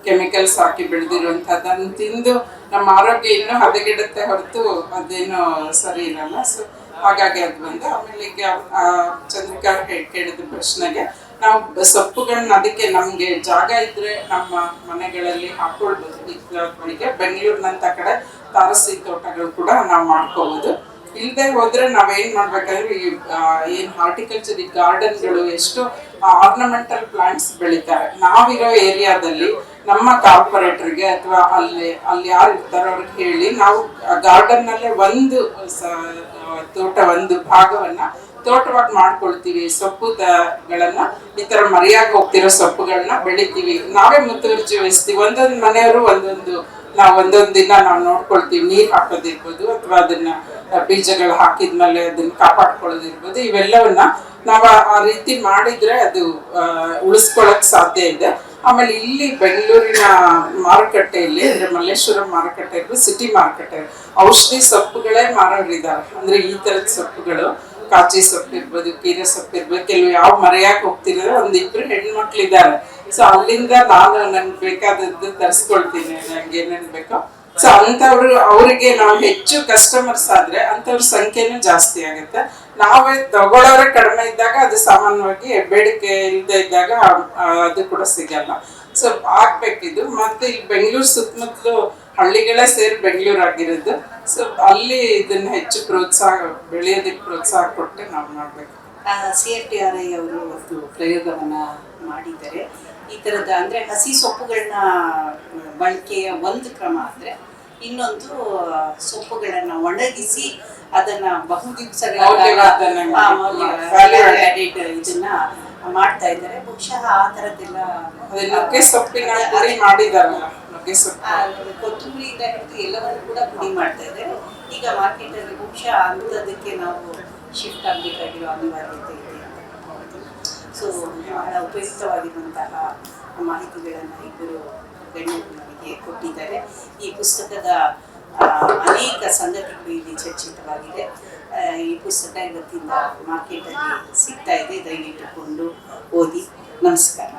ಕೆಮಿಕಲ್ಸ್ ಹಾಕಿ ಬೆಳೆದಿರುವಂಥದ್ದನ್ನು ತಿಂದು ನಮ್ಮ ಆರೋಗ್ಯ ಇನ್ನೂ ಹದಗೆಡುತ್ತೆ ಹೊರತು ಅದೇನು ಸರಿ ಇರಲ್ಲ. ಸೊ ಹಾಗಾಗಿ ಅದು ಬಂದು ಆಮೇಲೆ ಈಗ ಚಂದ್ರಿಕಾ ಕೇಳಿದ ಪ್ರಶ್ನೆಗೆ ನಾವು ಸೊಪ್ಪುಗಳನ್ನ ಅದಕ್ಕೆ ನಮ್ಗೆ ಜಾಗ ಇದ್ರೆ ನಮ್ಮ ಮನೆಗಳಲ್ಲಿ ಹಾಕೊಳ್ಬೋದು. ಈಗ ಬೆಂಗಳೂರಿನಂತ ಕಡೆ ತಾರಸಿ ತೋಟಗಳು ಕೂಡ ನಾವು ಮಾಡ್ಕೋಬಹುದು ಇಲ್ಲದೆ ಹೋದ್ರೆ ನಾವೇನ್ ಮಾಡ್ಬೇಕಂದ್ರೆ ಈ ಏನ್ ಹಾರ್ಟಿಕಲ್ಚರ್, ಈ ಗಾರ್ಡನ್ಗಳು ಎಷ್ಟು ಆರ್ನಮೆಂಟಲ್ ಪ್ಲಾಂಟ್ಸ್ ಬೆಳಿತಾರೆ. ನಾವಿರೋ ಏರಿಯಾದಲ್ಲಿ ನಮ್ಮ ಕಾರ್ಪೊರೇಟರ್ಗೆ ಅಥವಾ ಅಲ್ಲಿ ಅಲ್ಲಿ ಯಾರು ಇರ್ತಾರೋ ಅವ್ರಿಗೆ ಹೇಳಿ ನಾವು ಗಾರ್ಡನ್ ನಲ್ಲೇ ಒಂದು ತೋಟ, ಒಂದು ಭಾಗವನ್ನ ತೋಟವಾಗಿ ಮಾಡ್ಕೊಳ್ತೀವಿ ಸೊಪ್ಪು ಗಳನ್ನ ಈ ತರ ಮರೆಯಾಗಿ ಹೋಗ್ತಿರೋ ಸೊಪ್ಪುಗಳನ್ನ ಬೆಳಿತೀವಿ. ನಾವೇ ಮುತುವರ್ಜಿ ವಹಿಸ್ತೀವಿ ಒಂದೊಂದು ಮನೆಯವರು ಒಂದೊಂದು, ನಾವು ಒಂದೊಂದು ದಿನ ನಾವು ನೋಡ್ಕೊಳ್ತೀವಿ, ನೀರ್ ಹಾಕೋದಿರ್ಬೋದು ಅಥವಾ ಅದನ್ನ ಬೀಜಗಳು ಹಾಕಿದ್ಮೇಲೆ ಅದನ್ನ ಕಾಪಾಡ್ಕೊಳ್ಳೋದಿರ್ಬೋದು. ಇವೆಲ್ಲವನ್ನ ನಾವು ಆ- ರೀತಿ ಮಾಡಿದ್ರೆ ಅದು ಉಳಿಸ್ಕೊಳಕ್ ಸಾಧ್ಯ ಇದೆ. ಆಮೇಲೆ ಇಲ್ಲಿ ಬೆಂಗಳೂರಿನ ಮಾರುಕಟ್ಟೆಯಲ್ಲಿ, ಅಂದ್ರೆ ಮಲ್ಲೇಶ್ವರಂ ಮಾರುಕಟ್ಟೆ ಸಿಟಿ ಮಾರುಕಟ್ಟೆ, ಔಷಧಿ ಸೊಪ್ಪುಗಳೇ ಮಾರೋರಿದ್ದಾರೆ ಅಂದ್ರೆ ಈ ತರದ ಸೊಪ್ಪುಗಳು ಕಾಚಿ ಸೊಪ್ಪು ಇರ್ಬೋದು ಕೀರೆ ಸೊಪ್ಪು ಇರ್ಬೋದು ಕೆಲವು ಯಾವ ಮರೆಯಾಕೆ ಹೋಗ್ತಿರೋ ಒಂದ್ ಇಬ್ರು ಹೆಣ್ಮಕ್ಳು ಇದ್ದಾರೆ ಸೊ ಅಲ್ಲಿಂದ ನಾನು ನನ್ಗೆ ಬೇಕಾದದ್ದು ತರಿಸ್ಕೊಳ್ತೀನಿ, ನಂಗೆ ಏನೇನ್ ಬೇಕೋ. ಸೊ ಅಂಥವ್ರು ಅವರಿಗೆ ನಾವು ಹೆಚ್ಚು ಕಸ್ಟಮರ್ಸ್ ಆದ್ರೆ ಅಂಥವ್ರ ಸಂಖ್ಯೆನೂ ಜಾಸ್ತಿ ಆಗುತ್ತೆ. ನಾವೇ ತಗೊಳ್ಳೋರೆ ಕಡಿಮೆ ಇದ್ದಾಗ ಅದು ಸಾಮಾನ್ಯವಾಗಿ ಬೇಡಿಕೆ ಇಲ್ಲದೆ ಇದ್ದಾಗ ಅದು ಕೂಡ ಸಿಗಲ್ಲ. ಸೊ ಆಗ್ಬೇಕಿದು. ಮತ್ತೆ ಇಲ್ಲಿ ಬೆಂಗಳೂರು ಸುತ್ತಮುತ್ತಲು ಹಳ್ಳಿಗಳೇ ಸೇರಿ ಬೆಂಗಳೂರು ಆಗಿರೋದು ಸೊ ಅಲ್ಲಿ ಇದನ್ನ ಹೆಚ್ಚು ಪ್ರೋತ್ಸಾಹ ಬೆಳೆಯೋದಕ್ಕೆ ಪ್ರೋತ್ಸಾಹ ಕೊಟ್ಟು ನಾವು ಮಾಡಬೇಕು. C F T R I ಅವರು ಒಂದು ಪ್ರಯೋಗವನ್ನ ಮಾಡಿದ್ದಾರೆ. ಈ ಥರದ ಅಂದರೆ ಹಸಿ ಸೊಪ್ಪುಗಳನ್ನ ಬಳಕೆಯ ಒಂದು ಕ್ರಮ ಅಂದರೆ ಇನ್ನೊಂದು ಸೊಪ್ಪುಗಳನ್ನ ಒಣಗಿಸಿ ಅದನ್ನ ಮೌಲ್ಯವರ್ಧನೆ ಮಾಡಿ. ಇದನ್ನ ಮಾಡ್ತಾ ಇದ್ದಾರೆ. ಬಹುಶಃ ಆ ಥರದ್ದೆಲ್ಲ ಸೊಪ್ಪಿನ ಮಾಡಿದಾರಲ್ಲ ಆ, ಕೊತ್ತಂಬರಿಯಿಂದ ಹಿಡಿದು ಎಲ್ಲವನ್ನು ಕೂಡ ಪುಡಿ ಮಾಡ್ತಾ ಇದ್ದಾರೆ ಈಗ ಮಾರ್ಕೆಟಲ್ಲಿ ಬಹುಶಃ ಅಂಥದಕ್ಕೆ ನಾವು ಶಿಫ್ಟ್ ಆಗಬೇಕಾಗಿರೋ ಅನಿವಾರ್ಯತೆ ಇದೆ ಸೊ ಬಹಳ ಉಪಯುಕ್ತವಾಗಿರುವಂತಹ ಮಾಹಿತಿಗಳನ್ನು ಇಬ್ಬರು ಗಣ್ಯರು ನಮಗೆ ಕೊಟ್ಟಿದ್ದಾರೆ. ಈ ಪುಸ್ತಕದ ಅನೇಕ ಸಂಗತಿಗಳು ಇಲ್ಲಿ ಚರ್ಚಿತವಾಗಿದೆ. ಈ ಪುಸ್ತಕ ಇವತ್ತಿಂದ ಮಾರ್ಕೆಟಲ್ಲಿ ಸಿಗ್ತಾ ಇದೆ. ದಯವಿಟ್ಟುಕೊಂಡು ಓದಿ. ನಮಸ್ಕಾರ.